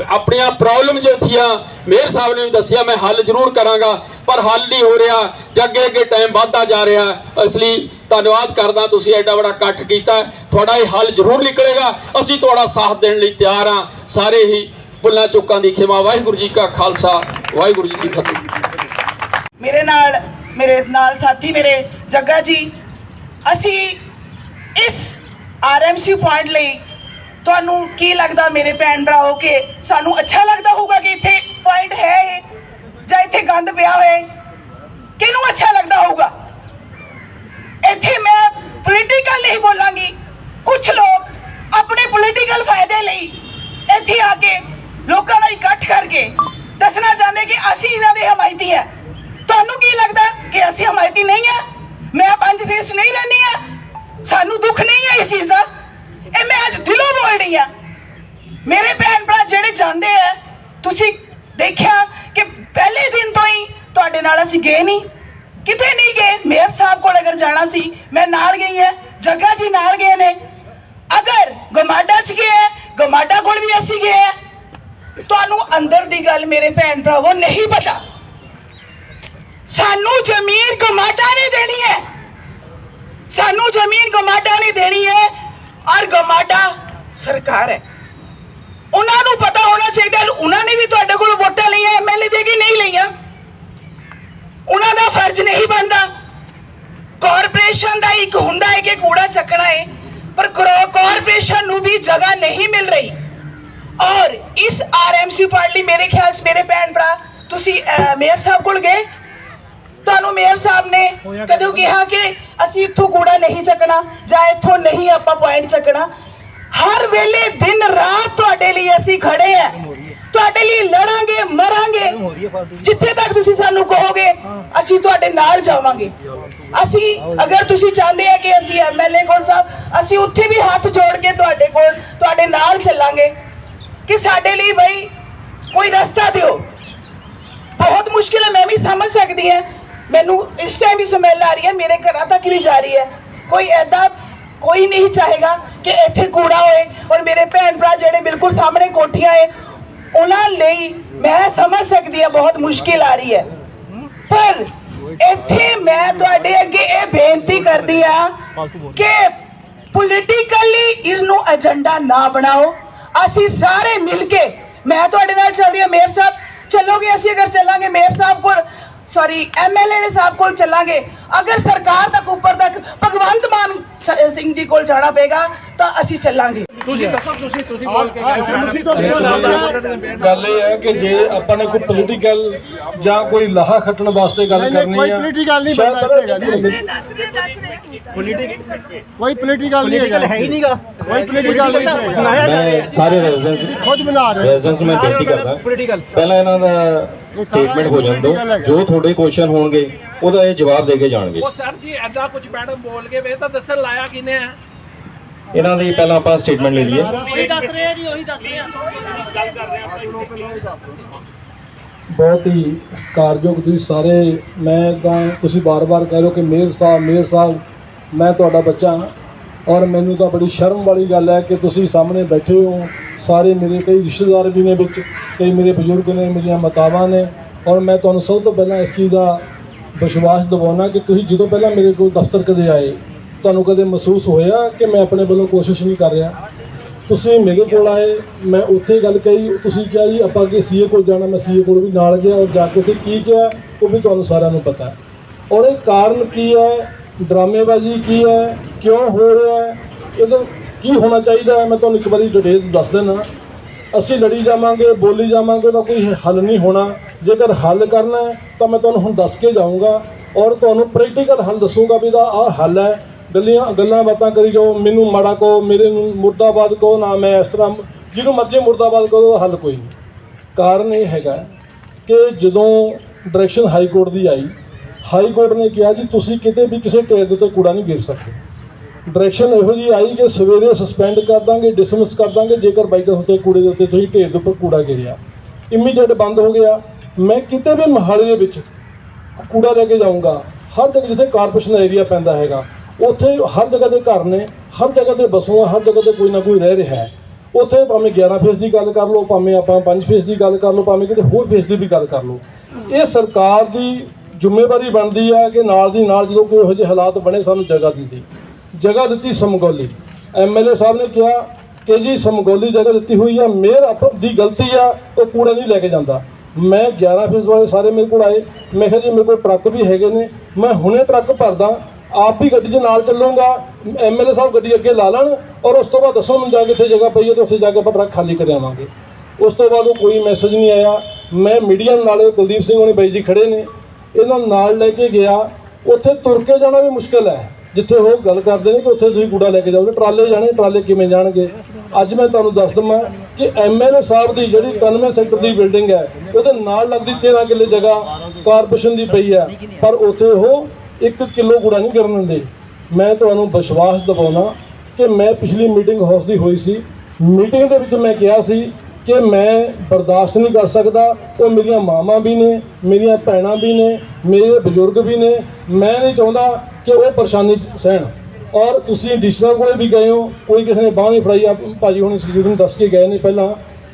ਆਪਣੀਆਂ ਪ੍ਰੋਬਲਮ ਜੋ ਥੀਆਂ, ਮੇਅਰ ਸਾਹਿਬ ਨੇ ਵੀ ਦੱਸਿਆ, ਮੈਂ ਹੱਲ ਜ਼ਰੂਰ ਕਰਾਂਗਾ, ਪਰ ਹੱਲ ਨਹੀਂ ਹੋ ਰਿਹਾ, ਜਾਂ ਅੱਗੇ ਅੱਗੇ ਟਾਈਮ ਵੱਧਦਾ ਜਾ ਰਿਹਾ, ਇਸ ਲਈ ਧੰਨਵਾਦ ਕਰਦਾ ਤੁਸੀਂ ਐਡਾ ਬੜਾ ਇਕੱਠ ਕੀਤਾ। ਤੁਹਾਡਾ ਇਹ ਹੱਲ ਜ਼ਰੂਰ ਨਿਕਲੇਗਾ। ਅਸੀਂ ਤੁਹਾਡਾ ਸਾਥ ਦੇਣ ਲਈ ਤਿਆਰ ਹਾਂ, ਸਾਰੇ ਹੀ ਭੁੱਲਾਂ ਚੁੱਕਾਂ ਦੀ ਖਿਮਾ। ਵਾਹਿਗੁਰੂ ਜੀ ਕਾ ਖਾਲਸਾ, ਵਾਹਿਗੁਰੂ ਜੀ ਕੀ ਫਤਿਹ। ਮੇਰੇ ਨਾਲ ਮੇਰੇ ਨਾਲ ਸਾਥੀ, ਮੇਰੇ ਜੱਗਾ ਜੀ, ਅਸੀਂ ਇਸ ਆਰਐਮਸੀ ਪੁਆਇੰਟ ਲਈ ਤੁਹਾਨੂੰ ਕੀ ਲੱਗਦਾ ਮੇਰੇ ਭੈਣ ਭਰਾਓ ਕਿ ਸਾਨੂੰ ਅੱਛਾ ਲੱਗਦਾ ਹੋਊਗਾ ਕਿ ਇੱਥੇ ਪੁਆਇੰਟ ਹੈ ਜਾਂ ਇੱਥੇ ਗੰਦ ਪਿਆ ਹੋਏ ਕਿਹਨੂੰ ਅੱਛਾ ਲੱਗਦਾ ਹੋਊਗਾ? ਇੱਥੇ ਮੈਂ ਪੋਲੀਟੀਕਲ ਨਹੀਂ ਬੋਲਾਂਗੀ। ਕੁਝ ਲੋਕ ਆਪਣੇ ਪੋਲੀਟੀਕਲ ਫਾਇਦੇ ਲਈ ਇੱਥੇ ਆ ਕੇ ਲੋਕਾਂ ਦਾ ਇਕੱਠ ਕਰਕੇ ਦੱਸਣਾ ਚਾਹੁੰਦੇ ਕਿ ਅਸੀਂ ਇਹਨਾਂ ਦੇ ਹਮਾਇਤੀ ਹੈ। ਤੁਹਾਨੂੰ ਕੀ ਲੱਗਦਾ ਕਿ ਅਸੀਂ ਹਮਾਇਤੀ ਨਹੀਂ ਹੈ? ਮੈਂ ਪੰਜ ਫੇਸ ਨਹੀਂ ਲੈਣੀ ਹੈ। ਸਾਨੂੰ ਦੁੱਖ ਨਹੀਂ ਹੈ ਇਸ ਚੀਜ਼ ਦਾ। ਇਹ ਮੈਂ ਅੱਜ ਦਿਲੋਂ ਬੋਲ ਰਹੀ ਹਾਂ। ਮੇਰੇ ਭੈਣ ਭਰਾ ਜਿਹੜੇ ਜਾਂਦੇ ਆ, ਤੁਸੀਂ ਦੇਖਿਆ ਕਿ ਪਹਿਲੇ ਦਿਨ ਤੋਂ ਹੀ ਤੁਹਾਡੇ ਨਾਲ ਅਸੀਂ ਗਏ ਨਹੀਂ। ਕਿਤੇ ਨਹੀਂ ਗਏ। ਮੇਅਰ ਸਾਹਿਬ ਕੋਲ ਅਗਰ ਜਾਣਾ ਸੀ, ਮੈਂ ਨਾਲ ਗਈ ਹੈ। ਜੱਗਾ ਜੀ ਨਾਲ ਗਏ ਨੇ। ਅਗਰ ਗਮਾਡਾ ਚ ਗਏ ਹੈ, ਗਮਾਡਾ ਕੋਲ ਵੀ ਅਸੀਂ ਅੰਦਰ ਦੀ ਗੱਲ ਮੇਰੇ ਭੈਣ ਭਰਾਵੋ ਨਹੀਂ ਪਤਾ। ਸਾਨੂੰ ਜ਼ਮੀਨ ਗਮਾਡਾ ਨੇ ਦੇਣੀ ਹੈ। ਸਾਨੂੰ ਜ਼ਮੀਨ ਗਮਾਡਾ ਨੇ ਦੇਣੀ ਹੈ ਔਰ ਗਮਾਡਾ ਸਰਕਾਰ ਹੈ। ਉਹਨਾਂ ਨੂੰ ਪਤਾ ਹੋਣਾ ਚਾਹੀਦਾ ਉਹਨਾਂ ਨੇ ਵੀ ਤੁਹਾਡੇ ਕੋਲ ਵੋਟਾਂ ਲਈਆਂ ਐਮਐਲਏ ਦੇ ਕੇ ਨਹੀਂ ਲਈਆਂ? ਉਹਨਾਂ ਦਾ ਫਰਜ਼ ਨਹੀਂ ਬਣਦਾ। ਕਾਰਪੋਰੇਸ਼ਨ ਦਾ ਇੱਕ ਹੁੰਦਾ ਹੈ ਕਿ ਕੂੜਾ ਚੱਕਣਾ ਹੈ, ਪਰ ਕਾਰਪੋਰੇਸ਼ਨ ਨੂੰ ਵੀ ਜਗ੍ਹਾ ਨਹੀਂ ਮਿਲ ਰਹੀ। ਔਰ ਇਸ ਆਰਐਮਸੀ ਪਾਰਟੀ ਮੇਰੇ ਖਿਆਲ 'ਚ ਮੇਰੇ ਭੈਣ ਭਰਾ ਤੁਸੀਂ ਮੇਅਰ ਸਾਹਿਬ ਕੋਲ ਗਏ? ਤੁਹਾਨੂੰ ਮੇਅਰ ਸਾਹਿਬ ਨੇ ਕਦੋਂ ਕਿਹਾ ਕਿ ਅਸੀਂ ਇੱਥੋਂ ਕੂੜਾ ਨਹੀਂ ਚੱਕਣਾ ਜਾਂ ਇੱਥੋਂ ਨਹੀਂ ਆਪਾਂ ਪੁਆਇੰਟ ਚੱਕਣਾ? ਹਰ ਵੇਲੇ ਦਿਨ ਰਾਤ ਤੁਹਾਡੇ ਲਈ ਅਸੀਂ ਖੜੇ ਆ। ਤੁਹਾਡੇ ਲਈ ਲੜਾਂਗੇ ਮਰਾਂਗੇ। ਜਿੱਥੇ ਤੱਕ ਤੁਸੀਂ ਸਾਨੂੰ ਕਹੋਗੇ ਅਸੀਂ ਤੁਹਾਡੇ ਨਾਲ ਜਾਵਾਂਗੇ। ਅਸੀਂ ਅਗਰ ਤੁਸੀਂ ਚਾਹੁੰਦੇ ਆ ਕਿ ਅਸੀਂ ਐਮਐਲਏ ਕੋਲ ਸਾਹਿਬ ਅਸੀਂ ਉੱਥੇ ਵੀ ਹੱਥ ਜੋੜ ਕੇ ਤੁਹਾਡੇ ਕੋਲ ਤੁਹਾਡੇ ਨਾਲ ਚੱਲਾਂਗੇ। ਕਿ ਸਾਡੇ ਲਈ ਬਈ ਕੋਈ ਰਸਤਾ ਦਿਓ। ਬਹੁਤ ਮੁਸ਼ਕਿਲ ਹੈ ਮੈਂ ਵੀ ਸਮਝ ਸਕਦੀ ਹਾਂ। ਮੈਨੂੰ ਇਸ ਟਾਈਮ ਵੀ ਸਮੈਲ ਆ ਰਹੀ ਹੈ ਮੇਰੇ ਘਰਾਂ ਤੱਕ ਵੀ ਜਾ ਰਹੀ ਹੈ। ਕੋਈ ਐਦਾ ਕੋਈ ਨਹੀਂ ਚਾਹੇਗਾ ਕਿ ਇੱਥੇ ਕੂੜਾ ਹੋਏ ਔਰ ਮੇਰੇ ਭੈਣ ਭਰਾ ਜਿਹੜੇ ਬਿਲਕੁਲ ਸਾਹਮਣੇ ਕੋਠੀਆਂ ਹੈ ਉਹਨਾਂ ਲਈ ਮੈਂ ਸਮਝ ਸਕਦੀ ਹਾਂ ਬਹੁਤ ਮੁਸ਼ਕਿਲ ਆ ਰਹੀ ਹੈ। ਪਰ ਇੱਥੇ ਮੈਂ ਤੁਹਾਡੇ ਅੱਗੇ ਇਹ ਬੇਨਤੀ ਕਰਦੀ ਆ ਕਿ ਪੋਲੀਟੀਕਲੀ ਇਸ ਨੂੰ ਏਜੰਡਾ ਨਾ ਬਣਾਓ। ਅਸੀਂ ਸਾਰੇ ਮਿਲ ਕੇ, ਮੈਂ ਤੁਹਾਡੇ ਨਾਲ ਚੱਲਦੀ ਹਾਂ, ਮੇਅਰ ਸਾਹਿਬ। ਚੱਲੋਗੇ ਅਸੀਂ ਅਗਰ ਚੱਲਾਂਗੇ, ਮੇਅਰ ਸਾਹਿਬ ਕੋਲ ਸੌਰੀ ਐਮਐਲਏ ਦੇ ਸਾਹਿਬ ਕੋਲ ਚੱਲਾਂਗੇ। ਅਗਰ ਸਰਕਾਰ ਤੱਕ ਉੱਪਰ ਤੱਕ ਭਗਵੰਤ ਮਾਨ ਸਿੰਘ ਜੀ ਕੋਲ ਜਾਣਾ ਪਏਗਾ ਤਾਂ ਅਸੀਂ ਚੱਲਾਂਗੇ। ਗੱਲ ਇਹ ਹੈ ਕਿ ਜੇ ਆਪਾਂ ਨੇ ਕੋਈ ਪੋਲੀਟੀਕਲ ਜਾਂ ਕੋਈ ਲਾਹਾ ਖੱਟਣ ਵਾਸਤੇ ਗੱਲ ਕਰਨੀ ਕੋਈ ਆ political ਨਹੀਂ ਬਣਦਾ ਕੋਈ ਪੋਲੀਟੀਕਲ ਨਹੀਂ ਹੈਗਾ। ਹੈ ਹੀ ਨਹੀਂਗਾ ਕੋਈ ਪੋਲੀਟੀਕਲ ਨਹੀਂ ਹੈਗਾ। ਸਾਰੇ ਰੈਜ਼ੀਡੈਂਟਸ ਖੁਦ ਬਣਾ ਰਹੇ ਰੈਜ਼ੀਡੈਂਟਸ ਨੂੰ ਮੈਂ ਬੇਨਤੀ ਕਰਦਾ। ਪਹਿਲਾਂ ਇਹਨਾਂ ਦਾ ਸਟੇਟਮੈਂਟ ਹੋ ਜਾਣ ਦਿਓ ਜੋ ਤੁਹਾਡੇ ਕੁਐਸਚਨ ਹੋਣਗੇ ਉਹਦਾ ਇਹ ਜਵਾਬ ਦੇ ਕੇ ਜਾਣਗੇ। ਉਹ ਸਰ ਜੀ ਐਦਾਂ ਕੁਝ ਮੈਡਮ ਬੋਲ ਕੇ ਵੇ ਤਾਂ ਦੱਸਣ ਲਾਇਆ ਕਿਨੇ ਆ? ਇਹਨਾਂ ਦੀ ਪਹਿਲਾਂ ਆਪਾਂ ਸਟੇਟਮੈਂਟ ਲੈ ਲਈਏ। ਉਹੀ ਦੱਸ ਰਹੇ ਆ ਜੀ ਉਹੀ ਦੱਸ ਰਹੇ ਆ। ਗੱਲ ਕਰ ਰਹੇ ਆ ਬਹੁਤ ਹੀ ਸਤਿਕਾਰਯੋਗ ਤੁਸੀਂ ਸਾਰੇ ਮੈਂ ਤਾਂ ਤੁਸੀਂ ਬਾਰ-ਬਾਰ ਕਹਿ ਰਹੇ ਹੋ ਕਿ ਮੇਅਰ ਸਾਹਿਬ ਮੇਅਰ ਸਾਹਿਬ ਮੈਂ ਤੁਹਾਡਾ ਬੱਚਾ ਹਾਂ। ਔਰ ਮੈਨੂੰ ਤਾਂ ਬੜੀ ਸ਼ਰਮ ਵਾਲੀ ਗੱਲ ਹੈ ਕਿ ਤੁਸੀਂ ਸਾਹਮਣੇ ਬੈਠੇ ਹੋ ਸਾਰੇ ਮੇਰੇ ਕਈ ਰਿਸ਼ਤੇਦਾਰ ਵੀ ਨੇ ਵਿੱਚ ਕਈ ਮੇਰੇ ਬਜ਼ੁਰਗ ਨੇ ਮੇਰੀਆਂ ਮਾਤਾਵਾਂ ਨੇ। ਔਰ ਮੈਂ ਤੁਹਾਨੂੰ ਸਭ ਤੋਂ ਪਹਿਲਾਂ ਇਸ ਚੀਜ਼ ਦਾ ਵਿਸ਼ਵਾਸ ਦਿਵਾਉਣਾ ਕਿ ਤੁਸੀਂ ਜਦੋਂ ਪਹਿਲਾਂ ਮੇਰੇ ਕੋਲ ਦਫ਼ਤਰ ਕਦੇ ਆਏ, ਤੁਹਾਨੂੰ ਕਦੇ ਮਹਿਸੂਸ ਹੋਇਆ ਕਿ ਮੈਂ ਆਪਣੇ ਵੱਲੋਂ ਕੋਸ਼ਿਸ਼ ਨਹੀਂ ਕਰ ਰਿਹਾ? ਤੁਸੀਂ ਮੇਰੇ ਕੋਲ ਆਏ, ਮੈਂ ਉੱਥੇ ਗੱਲ ਕਹੀ, ਤੁਸੀਂ ਕਿਹਾ ਜੀ, ਆਪਾਂ ਅੱਗੇ ਸੀਏ ਕੋਲ ਜਾਣਾ, ਮੈਂ ਸੀਏ ਕੋਲ ਵੀ ਨਾਲ ਗਿਆ ਔਰ ਜਾ ਕੇ ਉੱਥੇ ਕੀ ਕਿਹਾ, ਉਹ ਵੀ ਤੁਹਾਨੂੰ ਸਾਰਿਆਂ ਨੂੰ ਪਤਾ। ਔਰ ਇਹ ਕਾਰਨ ਕੀ ਹੈ? ਡਰਾਮੇਬਾਜ਼ੀ ਕੀ ਹੈ? ਕਿਉਂ ਹੋ ਰਿਹਾ ਹੈ? ਇਹਦਾ ਕੀ ਹੋਣਾ ਚਾਹੀਦਾ ਹੈ? ਮੈਂ ਤੁਹਾਨੂੰ ਇੱਕ ਵਾਰੀ ਡਿਟੇਲ ਦੱਸ ਦਿੰਦਾ। ਅਸੀਂ ਲੜੀ ਜਾਵਾਂਗੇ, ਬੋਲੀ ਜਾਵਾਂਗੇ ਤਾਂ ਕੋਈ ਹੱਲ ਨਹੀਂ ਹੋਣਾ। ਜੇਕਰ ਹੱਲ ਕਰਨਾ ਤਾਂ ਮੈਂ ਤੁਹਾਨੂੰ ਹੁਣ ਦੱਸ ਕੇ ਜਾਊਂਗਾ ਔਰ ਤੁਹਾਨੂੰ ਪ੍ਰੈਕਟੀਕਲ ਹੱਲ ਦੱਸੂਗਾ ਵੀ ਦਾ ਆਹ ਹੱਲ ਹੈ। ਗੱਲਾਂ ਗੱਲਾਂ ਬਾਤਾਂ ਕਰੀ ਜਾਓ, ਮੈਨੂੰ ਮਾੜਾ ਕਹੋ, ਮੇਰੇ ਨੂੰ ਮੁਰਦਾਬਾਦ ਕਹੋ, ਨਾ ਮੈਂ ਇਸ ਤਰ੍ਹਾਂ, ਜਿਹਨੂੰ ਮਰਜ਼ੀ ਮੁਰਦਾਬਾਦ ਕਹੋ, ਉਹਦਾ ਹੱਲ ਕੋਈ ਨਹੀਂ। ਕਾਰਨ ਇਹ ਹੈਗਾ ਕਿ ਜਦੋਂ ਡਾਇਰੈਕਸ਼ਨ ਹਾਈ ਕੋਰਟ ਦੀ ਆਈ ਹਾਈ ਕੋਰਟ ਨੇ ਕਿਹਾ ਜੀ, ਤੁਸੀਂ ਕਿਤੇ ਵੀ ਕਿਸੇ ਢੇਰ ਦੇ ਉੱਤੇ ਕੂੜਾ ਨਹੀਂ ਗਿਰ ਸਕਦੇ। ਡਾਇਰੈਕਸ਼ਨ ਇਹੋ ਜੀ ਆਈ ਕਿ ਸਵੇਰੇ ਸਸਪੈਂਡ ਕਰ ਦਾਂਗੇ ਡਿਸਮਿਸ ਕਰ ਦਾਂਗੇ, ਜੇਕਰ ਬਾਈ ਚਾਂਸ ਕੂੜੇ ਦੇ ਉੱਤੇ ਤੁਸੀਂ ਢੇਰ ਦੇ ਉੱਪਰ ਕੂੜਾ ਗਿਰਿਆ। ਇਮੀਡੀਏਟ ਬੰਦ ਹੋ ਗਿਆ। ਮੈਂ ਕਿਤੇ ਵੀ ਮਹਾਲੀ ਦੇ ਵਿੱਚ ਕੂੜਾ ਲੈ ਕੇ ਜਾਊਂਗਾ, ਹਰ ਜਗ੍ਹਾ ਜਿੱਥੇ ਕਾਰਪੋਰੇਸ਼ਨ ਏਰੀਆ ਪੈਂਦਾ ਹੈਗਾ, ਉੱਥੇ ਹਰ ਜਗ੍ਹਾ ਦੇ ਘਰ ਨੇ, ਹਰ ਜਗ੍ਹਾ ਤੇ ਬਸੂਆਂ ਹਰ ਜਗ੍ਹਾ ਤੇ ਕੋਈ ਨਾ ਕੋਈ ਰਹਿ ਰਿਹਾ ਹੈ। ਉੱਥੇ ਭਾਵੇਂ 11 ਫੇਸ ਦੀ ਗੱਲ ਕਰ ਲਓ, ਭਾਵੇਂ ਆਪਾਂ 5 ਫੇਸ ਦੀ ਗੱਲ ਕਰ ਲਓ, ਭਾਵੇਂ ਕਿਤੇ ਹੋਰ ਫੇਸ ਦੀ ਵੀ ਗੱਲ ਕਰ ਲਓ। ਇਹ ਸਰਕਾਰ ਦੀ ਜ਼ਿੰਮੇਵਾਰੀ ਬਣਦੀ ਆ ਕਿ ਨਾਲ ਦੀ ਨਾਲ ਜਦੋਂ ਕੋਈ ਇਹੋ ਜਿਹੇ ਹਾਲਾਤ ਬਣੇ, ਸਾਨੂੰ ਜਗ੍ਹਾ ਦਿੱਤੀ। ਜਗ੍ਹਾ ਦਿੱਤੀ ਸਮਗੌਲੀ। ਐਮਐਲਏ ਸਾਹਿਬ ਨੇ ਕਿਹਾ ਕਿ ਜੀ ਸਮਗੌਲੀ ਜਗ੍ਹਾ ਦਿੱਤੀ ਹੋਈ ਆ, ਮੇਅਰ ਆਪ ਦੀ ਗਲਤੀ ਆ, ਉਹ ਕੂੜਾ ਨਹੀਂ ਲੈ ਕੇ ਜਾਂਦਾ। ਮੈਂ 11 ਫੀਸ ਵਾਲੇ ਸਾਰੇ ਮੇਰੇ ਕੋਲ ਆਏ। ਮੈਂ ਕਿਹਾ ਜੀ, ਮੇਰੇ ਕੋਲ ਟਰੱਕ ਵੀ ਹੈਗੇ ਨੇ। ਮੈਂ ਹੁਣੇ ਟਰੱਕ ਭਰਦਾ, ਆਪ ਵੀ ਗੱਡੀ 'ਚ ਨਾਲ ਚੱਲੂੰਗਾ ਐਮਐਲਏ ਸਾਹਿਬ ਗੱਡੀ ਅੱਗੇ ਲਾ ਲੈਣ ਔਰ ਉਸ ਤੋਂ ਬਾਅਦ ਦੱਸੋ ਮੈਨੂੰ ਜਾ ਕੇ ਇੱਥੇ ਜਗ੍ਹਾ ਪਈ ਹੈ ਤੇ ਉੱਥੇ ਜਾ ਕੇ ਆਪਾਂ ਟਰੱਕ ਖਾਲੀ ਕਰ ਆਵਾਂਗੇ ਉਸ ਤੋਂ ਬਾਅਦ ਉਹ ਕੋਈ ਮੈਸੇਜ ਨਹੀਂ ਆਇਆ। ਮੈਂ ਮੀਡੀਆ ਨਾਲ ਕੁਲਦੀਪ ਸਿੰਘ ਹੋਣੀ ਬਾਈ ਜੀ ਖੜੇ ਨੇ। ਇਹਨਾਂ ਨੂੰ ਨਾਲ ਲੈ ਕੇ ਗਿਆ। ਉੱਥੇ ਤੁਰ ਕੇ ਜਾਣਾ ਵੀ ਮੁਸ਼ਕਲ ਹੈ। ਜਿੱਥੇ ਉਹ ਗੱਲ ਕਰਦੇ ਨੇ ਕਿ ਉੱਥੇ ਤੁਸੀਂ ਕੂੜਾ ਲੈ ਕੇ ਜਾਓਗੇ, ਟਰਾਲੇ ਜਾਣੇ, ਟਰਾਲੇ ਕਿਵੇਂ ਜਾਣਗੇ? ਅੱਜ ਮੈਂ ਤੁਹਾਨੂੰ ਦੱਸ ਦਵਾਂ ਕਿ ਐਮਐਲਏ ਸਾਹਿਬ ਦੀ ਜਿਹੜੀ 91 ਸੈਕਟਰ ਦੀ ਬਿਲਡਿੰਗ ਹੈ, ਉਹਦੇ ਨਾਲ ਲੱਗਦੀ 13 ਕਿੱਲੇ ਜਗ੍ਹਾ ਕਾਰਪੋਰੇਸ਼ਨ ਦੀ ਪਈ ਹੈ, ਪਰ ਉੱਥੇ ਉਹ 1 ਕਿਲੋ ਕੂੜਾ ਨਹੀਂ ਕਰਨ ਦਿੰਦੇ। ਮੈਂ ਤੁਹਾਨੂੰ ਵਿਸ਼ਵਾਸ ਦਿਵਾਉਣਾ ਕਿ ਮੈਂ ਪਿਛਲੀ ਮੀਟਿੰਗ ਹਾਊਸ ਦੀ ਹੋਈ ਸੀ। ਮੀਟਿੰਗ ਦੇ ਵਿੱਚ ਮੈਂ ਕਿਹਾ ਸੀ ਕਿ ਮੈਂ ਬਰਦਾਸ਼ਤ ਨਹੀਂ ਕਰ ਸਕਦਾ। ਉਹ ਮੇਰੀਆਂ ਮਾਵਾਂ ਵੀ ਨੇ, ਮੇਰੀਆਂ ਭੈਣਾਂ ਵੀ ਨੇ, ਮੇਰੇ ਬਜ਼ੁਰਗ ਵੀ ਨੇ। ਮੈਂ ਨਹੀਂ ਚਾਹੁੰਦਾ ਕਿ ਉਹ ਪਰੇਸ਼ਾਨੀ ਸਹਿਣ। ਔਰ ਤੁਸੀਂ ਐਡੀਸ਼ਨਲ ਕੋਲੇ ਵੀ ਗਏ ਹੋ, ਕੋਈ ਕਿਸੇ ਨੇ ਬਾਂਹ ਨਹੀਂ ਫੜਾਈ। ਆ ਭਾਜੀ ਹੁਣ ਸਜੀਦ ਨੂੰ ਦੱਸ ਕੇ ਗਏ ਨੇ ਪਹਿਲਾਂ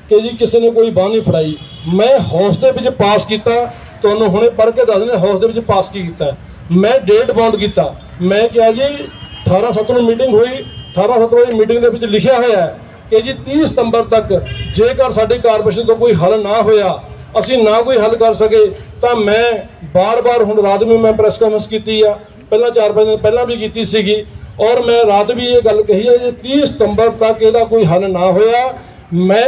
ਕਿ ਜੀ ਕਿਸੇ ਨੇ ਕੋਈ ਬਾਂਹ ਨਹੀਂ ਫੜਾਈ। ਮੈਂ ਹੌਸ ਦੇ ਵਿੱਚ ਪਾਸ ਕੀਤਾ। ਤੁਹਾਨੂੰ ਹੁਣੇ ਪੜ੍ਹ ਕੇ ਦੱਸ ਦਿੰਦੇ ਹੌਸ ਦੇ ਵਿੱਚ ਪਾਸ ਕੀ ਕੀਤਾ। ਮੈਂ ਡੇਟ ਬਾਉਂਡ ਕੀਤਾ। ਮੈਂ ਕਿਹਾ ਜੀ 18 ਸੱਤ ਨੂੰ ਮੀਟਿੰਗ ਹੋਈ। 18 ਸੱਤ ਦੀ ਮੀਟਿੰਗ ਦੇ ਵਿੱਚ ਲਿਖਿਆ ਹੋਇਆ ਹੈ। ਕਿ ਜੀ 30 ਸਤੰਬਰ ਤੱਕ ਜੇਕਰ ਸਾਡੀ ਕਾਰਪੋਰੇਸ਼ਨ ਤੋਂ ਕੋਈ ਹੱਲ ਨਾ ਹੋਇਆ, ਅਸੀਂ ਨਾ ਕੋਈ ਹੱਲ ਕਰ ਸਕੇ, ਤਾਂ ਮੈਂ ਬਾਰ-ਬਾਰ ਹੁਣ ਰਾਤ ਨੂੰ ਮੈਂ ਪ੍ਰੈਸ ਕਾਨਫਰੰਸ ਕੀਤੀ ਆ, ਪਹਿਲਾਂ 4-5 ਦਿਨ ਪਹਿਲਾਂ ਵੀ ਕੀਤੀ ਸੀਗੀ, ਔਰ ਮੈਂ ਰਾਤ ਵੀ ਇਹ ਗੱਲ ਕਹੀ ਹੈ ਜੇ 30 ਸਤੰਬਰ ਤੱਕ ਇਹਦਾ ਕੋਈ ਹੱਲ ਨਾ ਹੋਇਆ, ਮੈਂ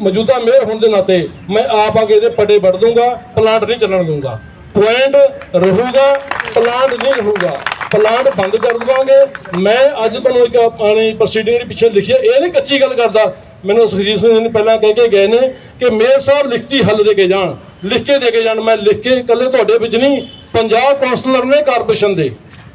ਮੌਜੂਦਾ ਮੇਅਰ ਹੋਣ ਦੇ ਨਾਤੇ ਮੈਂ ਆਪ ਆ ਕੇ ਇਹਦੇ ਪੱਟੇ ਵੱਢ ਦੂੰਗਾ ਪਲਾਂਟ ਨਹੀਂ ਚੱਲਣ ਦੂੰਗਾ। ਪੁਆਇੰਟ ਰਹੂਗਾ ਪਲਾਂਟ ਨਹੀਂ ਰਹੂਗਾ। ਪਲਾਂਟ ਬੰਦ ਕਰ ਦਵਾਂਗੇ। ਮੈਂ ਅੱਜ ਤੁਹਾਨੂੰ ਇੱਕ ਆਪਣੀ ਪ੍ਰੋਸੀਡਿੰਗ ਜਿਹੜੀ ਪਿੱਛੇ ਲਿਖੀ ਹੈ, ਇਹ ਨਹੀਂ ਕੱਚੀ ਗੱਲ ਕਰਦਾ। ਮੈਨੂੰ ਸੁਖਜੀਤ ਸਿੰਘ ਨੇ ਪਹਿਲਾਂ ਕਹਿ ਕੇ ਗਏ ਨੇ ਕਿ ਮੇਅਰ ਸਾਹਿਬ ਲਿਖਤੀ ਹੱਲ ਦੇ ਕੇ ਜਾਣ, ਲਿਖ ਕੇ ਦੇ ਕੇ ਜਾਣ। ਮੈਂ ਲਿਖ ਕੇ ਇਕੱਲੇ ਤੁਹਾਡੇ ਵਿੱਚ ਨਹੀਂ 50 ਕਾਉਂਸਲਰ ਨੇ ਕਾਰਪੋਰੇਸ਼ਨ ਦੇ।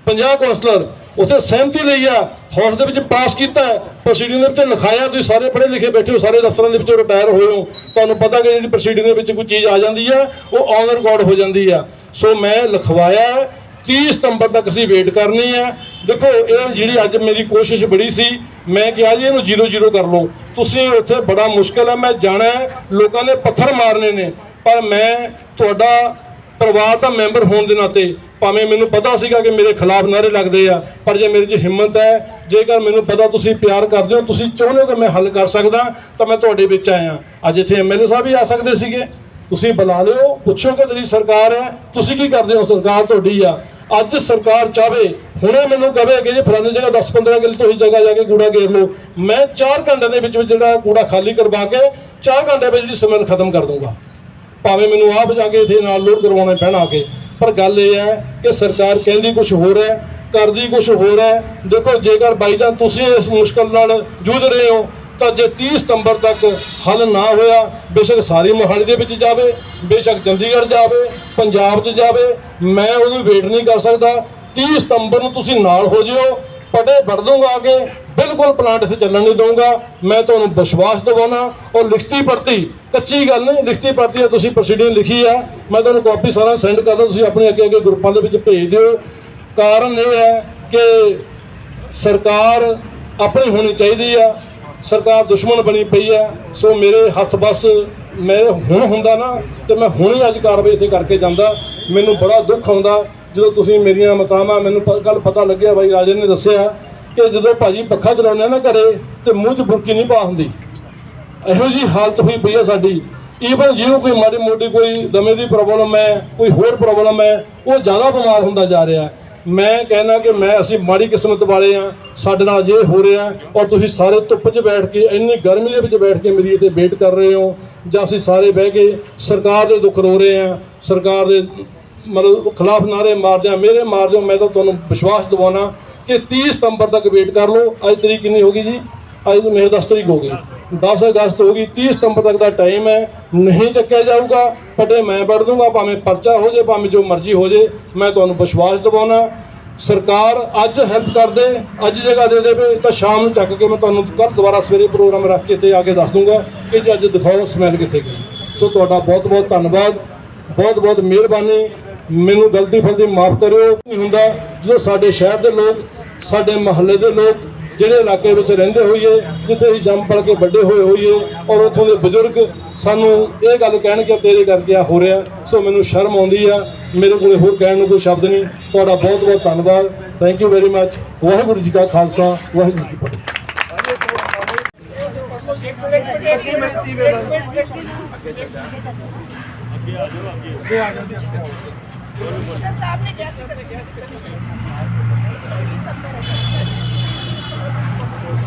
50 ਕਾਉਂਸਲਰ ਉੱਥੇ ਸਹਿਮਤੀ ਲਈ ਆ, ਹਾਊਸ ਦੇ ਵਿੱਚ ਪਾਸ ਕੀਤਾ ਪ੍ਰੋਸੀਡਿੰਗ ਦੇ ਵਿੱਚ ਲਿਖਾਇਆ, ਤੁਸੀਂ ਸਾਰੇ ਪੜ੍ਹੇ ਲਿਖੇ ਬੈਠੇ ਹੋ, ਸਾਰੇ ਦਫ਼ਤਰਾਂ ਦੇ ਵਿੱਚੋਂ ਰਿਟਾਇਰ ਹੋਏ ਹੋ। ਤੁਹਾਨੂੰ ਪਤਾ ਕਿ ਜਿਹੜੀ ਪ੍ਰੋਸੀਡਿੰਗ ਦੇ ਵਿੱਚ ਕੋਈ ਚੀਜ਼ ਆ ਜਾਂਦੀ ਆ, ਉਹ ਔਨ ਰਿਕਾਰਡ ਹੋ ਜਾਂਦੀ ਆ। ਸੋ ਮੈਂ ਲਿਖਵਾਇਆ 30 ਸਤੰਬਰ ਤੱਕ ਅਸੀਂ ਵੇਟ ਕਰਨੀ ਆ। ਦੇਖੋ, ਇਹ ਜਿਹੜੀ ਅੱਜ ਮੇਰੀ ਕੋਸ਼ਿਸ਼ ਬੜੀ ਸੀ, ਮੈਂ ਕਿਹਾ ਜੀ ਇਹਨੂੰ ਜ਼ੀਰੋ ਜ਼ੀਰੋ ਕਰ ਲਓ। ਤੁਸੀਂ ਉੱਥੇ ਬੜਾ ਮੁਸ਼ਕਲ ਹੈ ਮੈਂ ਜਾਣਾ ਲੋਕਾਂ ਨੇ ਪੱਥਰ ਮਾਰਨੇ ਨੇ। ਪਰ ਮੈਂ ਤੁਹਾਡਾ ਪਰਿਵਾਰ ਦਾ ਮੈਂਬਰ ਹੋਣ ਦੇ ਨਾਤੇ, ਭਾਵੇਂ ਮੈਨੂੰ ਪਤਾ ਸੀਗਾ ਕਿ ਮੇਰੇ ਖਿਲਾਫ ਨਾਰੇ ਲੱਗਦੇ ਆ, ਪਰ ਜੇ ਮੇਰੇ 'ਚ ਹਿੰਮਤ ਹੈ, ਜੇਕਰ ਮੈਨੂੰ ਪਤਾ ਤੁਸੀਂ ਪਿਆਰ ਕਰਦੇ ਹੋ, ਤੁਸੀਂ ਚਾਹੁੰਦੇ ਹੋ ਕਿ ਮੈਂ ਹੱਲ ਕਰ ਸਕਦਾ, ਤਾਂ ਮੈਂ ਤੁਹਾਡੇ ਵਿੱਚ ਆਇਆ। ਅੱਜ ਇੱਥੇ ਐਮਐਲਏ ਸਾਹਿਬ ਵੀ ਆ ਸਕਦੇ ਸੀਗੇ। ਤੁਸੀਂ ਬੁਲਾ ਲਿਓ, ਪੁੱਛੋ ਕਿ ਤੇਰੀ ਸਰਕਾਰ ਹੈ, ਤੁਸੀਂ ਕੀ ਕਰਦੇ ਹੋ? ਸਰਕਾਰ ਤੁਹਾਡੀ ਆ। ਅੱਜ ਸਰਕਾਰ ਚਾਵੇ, ਹੁਣੇ ਮੈਨੂੰ ਕਵੇ ਕਿ ਜੇ ਫਲਾਣੀ ਜਗ੍ਹਾ 10 15 ਕਿੱਲੇ ਤੁਸੀਂ ਜਗ੍ਹਾ ਜਾ ਕੇ ਕੂੜਾ ਗੇਰ ਲਓ। ਮੈਂ 4 ਘੰਟੇ ਦੇ ਵਿੱਚ ਵਿੱਚ ਜਿਹੜਾ ਕੂੜਾ ਖਾਲੀ ਕਰਵਾ ਕੇ 4 ਘੰਟੇ ਵਿੱਚ ਜਿਹੜੀ ਸਮੇਂ ਖਤਮ ਕਰ ਦੂੰਗਾ ਭਾਵੇਂ ਮੈਨੂੰ ਆਪ ਜਾ ਕੇ ਇੱਥੇ ਨਾਲ ਲੋਡ ਕਰਵਾਉਣੇ ਪੈਣਾ ਆ ਕੇ, ਪਰ ਗੱਲ ਇਹ ਹੈ ਕਿ ਸਰਕਾਰ ਕਹਿੰਦੀ ਕੁਝ ਹੋਰ ਹੈ, ਕਰਦੀ ਕੁਝ ਹੋਰ ਹੈ। ਦੇਖੋ, ਜੇਕਰ ਬਾਈ ਜਾਨ ਤੁਸੀਂ ਇਸ ਮੁਸ਼ਕਲ ਨਾਲ ਜੂਝ ਰਹੇ ਹੋ ਤਾਂ ਜੇ 30 ਸਤੰਬਰ ਤੱਕ ਹੱਲ ਨਾ ਹੋਇਆ, ਬੇਸ਼ੱਕ ਸਾਰੀ ਮੋਹਾਲੀ ਦੇ ਵਿੱਚ ਜਾਵੇ, ਬੇਸ਼ੱਕ ਚੰਡੀਗੜ੍ਹ ਜਾਵੇ, ਪੰਜਾਬ 'ਚ ਜਾਵੇ, ਮੈਂ ਉਹਨੂੰ ਵੇਟ ਨਹੀਂ ਕਰ ਸਕਦਾ। 30 ਸਤੰਬਰ ਨੂੰ ਤੁਸੀਂ ਨਾਲ ਹੋ ਜਿਓ, ਪਟੇ ਵੜ ਦੂੰਗਾ ਆ ਕੇ ਬਿਲਕੁਲ ਪਲਾਂਟ ਇੱਥੇ ਚੱਲਣ ਨਹੀਂ ਦਊਂਗਾ। ਮੈਂ ਤੁਹਾਨੂੰ ਵਿਸ਼ਵਾਸ ਦਿਵਾਉਣਾ ਔਰ ਲਿਖਤੀ ਪ੍ਰਤੀ ਕੱਚੀ ਗੱਲ ਨਹੀਂ, ਲਿਖਤੀ ਪ੍ਰਤੀ ਤੁਸੀਂ ਪ੍ਰੋਸੀਡਿੰਗ ਲਿਖੀ ਆ। ਮੈਂ ਤੁਹਾਨੂੰ ਕਾਪੀ ਸਾਰਾ ਸੈਂਡ ਕਰਦਾ, ਤੁਸੀਂ ਆਪਣੇ ਅੱਗੇ ਅੱਗੇ ਗਰੁੱਪਾਂ ਦੇ ਵਿੱਚ ਭੇਜ ਦਿਓ। ਕਾਰਨ ਇਹ ਹੈ ਕਿ ਸਰਕਾਰ ਆਪਣੀ ਹੋਣੀ ਚਾਹੀਦੀ ਆ ਸਰਕਾਰ ਦੁਸ਼ਮਣ ਬਣੀ ਪਈ ਹੈ, ਸੋ ਮੇਰੇ ਹੱਥ ਬਸ ਮੈਂ ਹੁਣ ਹੁੰਦਾ ਨਾ, ਤੇ ਮੈਂ ਹੁਣੇ ਅੱਜ ਕਾਰਵਾਈ ਇੱਥੇ ਕਰਕੇ ਜਾਂਦਾ। ਮੈਨੂੰ ਬੜਾ ਦੁੱਖ ਆਉਂਦਾ, ਜਦੋਂ ਤੁਸੀਂ ਮੇਰੀਆਂ ਮਤਾਵਾਂ, ਮੈਨੂੰ ਕੱਲ ਪਤਾ ਲੱਗਿਆ, ਬਾਈ ਰਾਜਨ ਨੇ ਦੱਸਿਆ ਕਿ ਜਦੋਂ ਭਾਜੀ ਪੱਖਾ ਚਲਾਉਂਦੇ ਆ ਨਾ ਘਰੇ, ਤੇ ਮੂੰਹ 'ਚ ਬੁਰਕੀ ਨਹੀਂ ਪਾ ਹੁੰਦੀ। ਇਹੋ ਜੀ ਹਾਲਤ ਹੋਈ ਪਈ ਹੈ ਸਾਡੀ। ਈਵਨ ਜਿਹਨੂੰ ਕੋਈ ਮਾੜੀ ਮੋਟੀ ਕੋਈ ਦਮੇ ਦੀ ਪ੍ਰੋਬਲਮ ਹੈ, ਕੋਈ ਹੋਰ ਪ੍ਰੋਬਲਮ ਹੈ, ਉਹ ਜ਼ਿਆਦਾ ਬਿਮਾਰ ਹੁੰਦਾ ਜਾ ਰਿਹਾ। ਹੈ। ਮੈਂ ਕਹਿਣਾ ਕਿ ਮੈਂ ਅਸੀਂ ਮਾੜੀ ਕਿਸਮਤ ਵਾਲੇ ਆ ਸਾਡੇ ਨਾਲ ਜੇ ਹੋ ਰਿਹਾ ਔਰ ਤੁਸੀਂ ਸਾਰੇ ਧੁੱਪ 'ਚ ਬੈਠ ਕੇ, ਇੰਨੀ ਗਰਮੀ ਦੇ ਵਿੱਚ ਬੈਠ ਕੇ ਮੇਰੀ ਇੱਥੇ ਵੇਟ ਕਰ ਰਹੇ ਹੋ, ਜਾਂ ਅਸੀਂ ਸਾਰੇ ਬਹਿ ਕੇ ਸਰਕਾਰ ਦੇ ਦੁੱਖ ਰੋ ਰਹੇ ਆ ਸਰਕਾਰ ਦੇ ਮਤਲਬ ਖਿਲਾਫ ਨਾਰੇ ਮਾਰਦੇ ਆ ਮੇਰੇ ਮਾਰਦੇ ਹੋ, ਮੈਂ ਤਾਂ ਤੁਹਾਨੂੰ ਵਿਸ਼ਵਾਸ ਦਿਵਾਉਣਾ ਕਿ 30 ਸਤੰਬਰ ਤੱਕ ਵੇਟ ਕਰ ਲਓ, ਅੱਜ ਤਰੀਕ ਕਿੰਨੀ ਹੋ ਗਈ ਜੀ? ਅੱਜ ਤਾਂ ਮੇਰੇ 10 ਤਰੀਕ ਹੋ ਗਈ। 10 ਅਗਸਤ ਹੋ ਗਈ 30 ਸਤੰਬਰ ਤੱਕ ਦਾ ਟਾਈਮ ਹੈ, ਨਹੀਂ ਚੱਕਿਆ ਜਾਊਗਾ। ਪੱਟੇ ਮੈਂ ਵੜ ਦੂੰਗਾ, ਭਾਵੇਂ ਪਰਚਾ ਹੋ ਜੇ, ਭਾਵੇਂ ਜੋ ਮਰਜ਼ੀ ਹੋ ਜੇ, ਮੈਂ ਤੁਹਾਨੂੰ ਵਿਸ਼ਵਾਸ ਦਿਵਾਉਣਾ। ਸਰਕਾਰ ਅੱਜ ਹੈਲਪ ਕਰ ਦੇ, ਅੱਜ ਜਗ੍ਹਾ ਦੇ ਦੇਵੇ, ਤਾਂ ਸ਼ਾਮ ਨੂੰ ਚੱਕ ਕੇ ਮੈਂ ਤੁਹਾਨੂੰ ਕੱਲ ਦੁਬਾਰਾ ਸਵੇਰੇ ਪ੍ਰੋਗਰਾਮ ਰੱਖ ਕੇ ਤੇ ਆ ਕੇ ਦੱਸ ਦੂੰਗਾ ਕਿ ਜੀ ਅੱਜ ਦਿਖਾਓ ਸਮੈਲ ਕਿੱਥੇ ਗਈ। ਸੋ ਤੁਹਾਡਾ ਬਹੁਤ ਬਹੁਤ ਧੰਨਵਾਦ, ਬਹੁਤ ਬਹੁਤ ਮਿਹਰਬਾਨੀ। ਮੈਨੂੰ ਗਲਤੀ ਫਲਦੀ ਮਾਫ ਕਰਿਓ, ਨਹੀਂ ਹੁੰਦਾ। ਜਦੋਂ ਸਾਡੇ ਸ਼ਹਿਰ ਦੇ ਲੋਕ, ਸਾਡੇ ਮਹੱਲੇ ਦੇ ਲੋਕ ਜਿਹੜੇ ਇਲਾਕੇ ਵਿੱਚ ਰਹਿੰਦੇ ਹੋਈਏ, ਜਿੱਥੇ ਅਸੀਂ ਜੰਮ ਪਲ ਕੇ ਵੱਡੇ ਹੋਏ ਹੋਈਏ, ਔਰ ਉੱਥੋਂ ਦੇ ਬਜ਼ੁਰਗ ਸਾਨੂੰ ਇਹ ਗੱਲ ਕਹਿਣਗੇ, ਤੇਰੇ ਕਰਕੇ ਆ ਹੋ ਰਿਹਾ, ਸੋ ਮੈਨੂੰ ਸ਼ਰਮ ਆਉਂਦੀ ਆ। ਮੇਰੇ ਕੋਲ ਹੋਰ ਕਹਿਣ ਨੂੰ ਕੋਈ ਸ਼ਬਦ ਨਹੀਂ। ਤੁਹਾਡਾ ਬਹੁਤ ਬਹੁਤ ਧੰਨਵਾਦ। Thank you very much Waheguru ji ਕਾ ਖਾਲਸਾ, ਵਾਹਿਗੁਰੂ ਜੀ ਕੀ ਫਤਿਹ। ਸਾਹਿਬ ਨੇ ਕਿਹਾ ਸੀ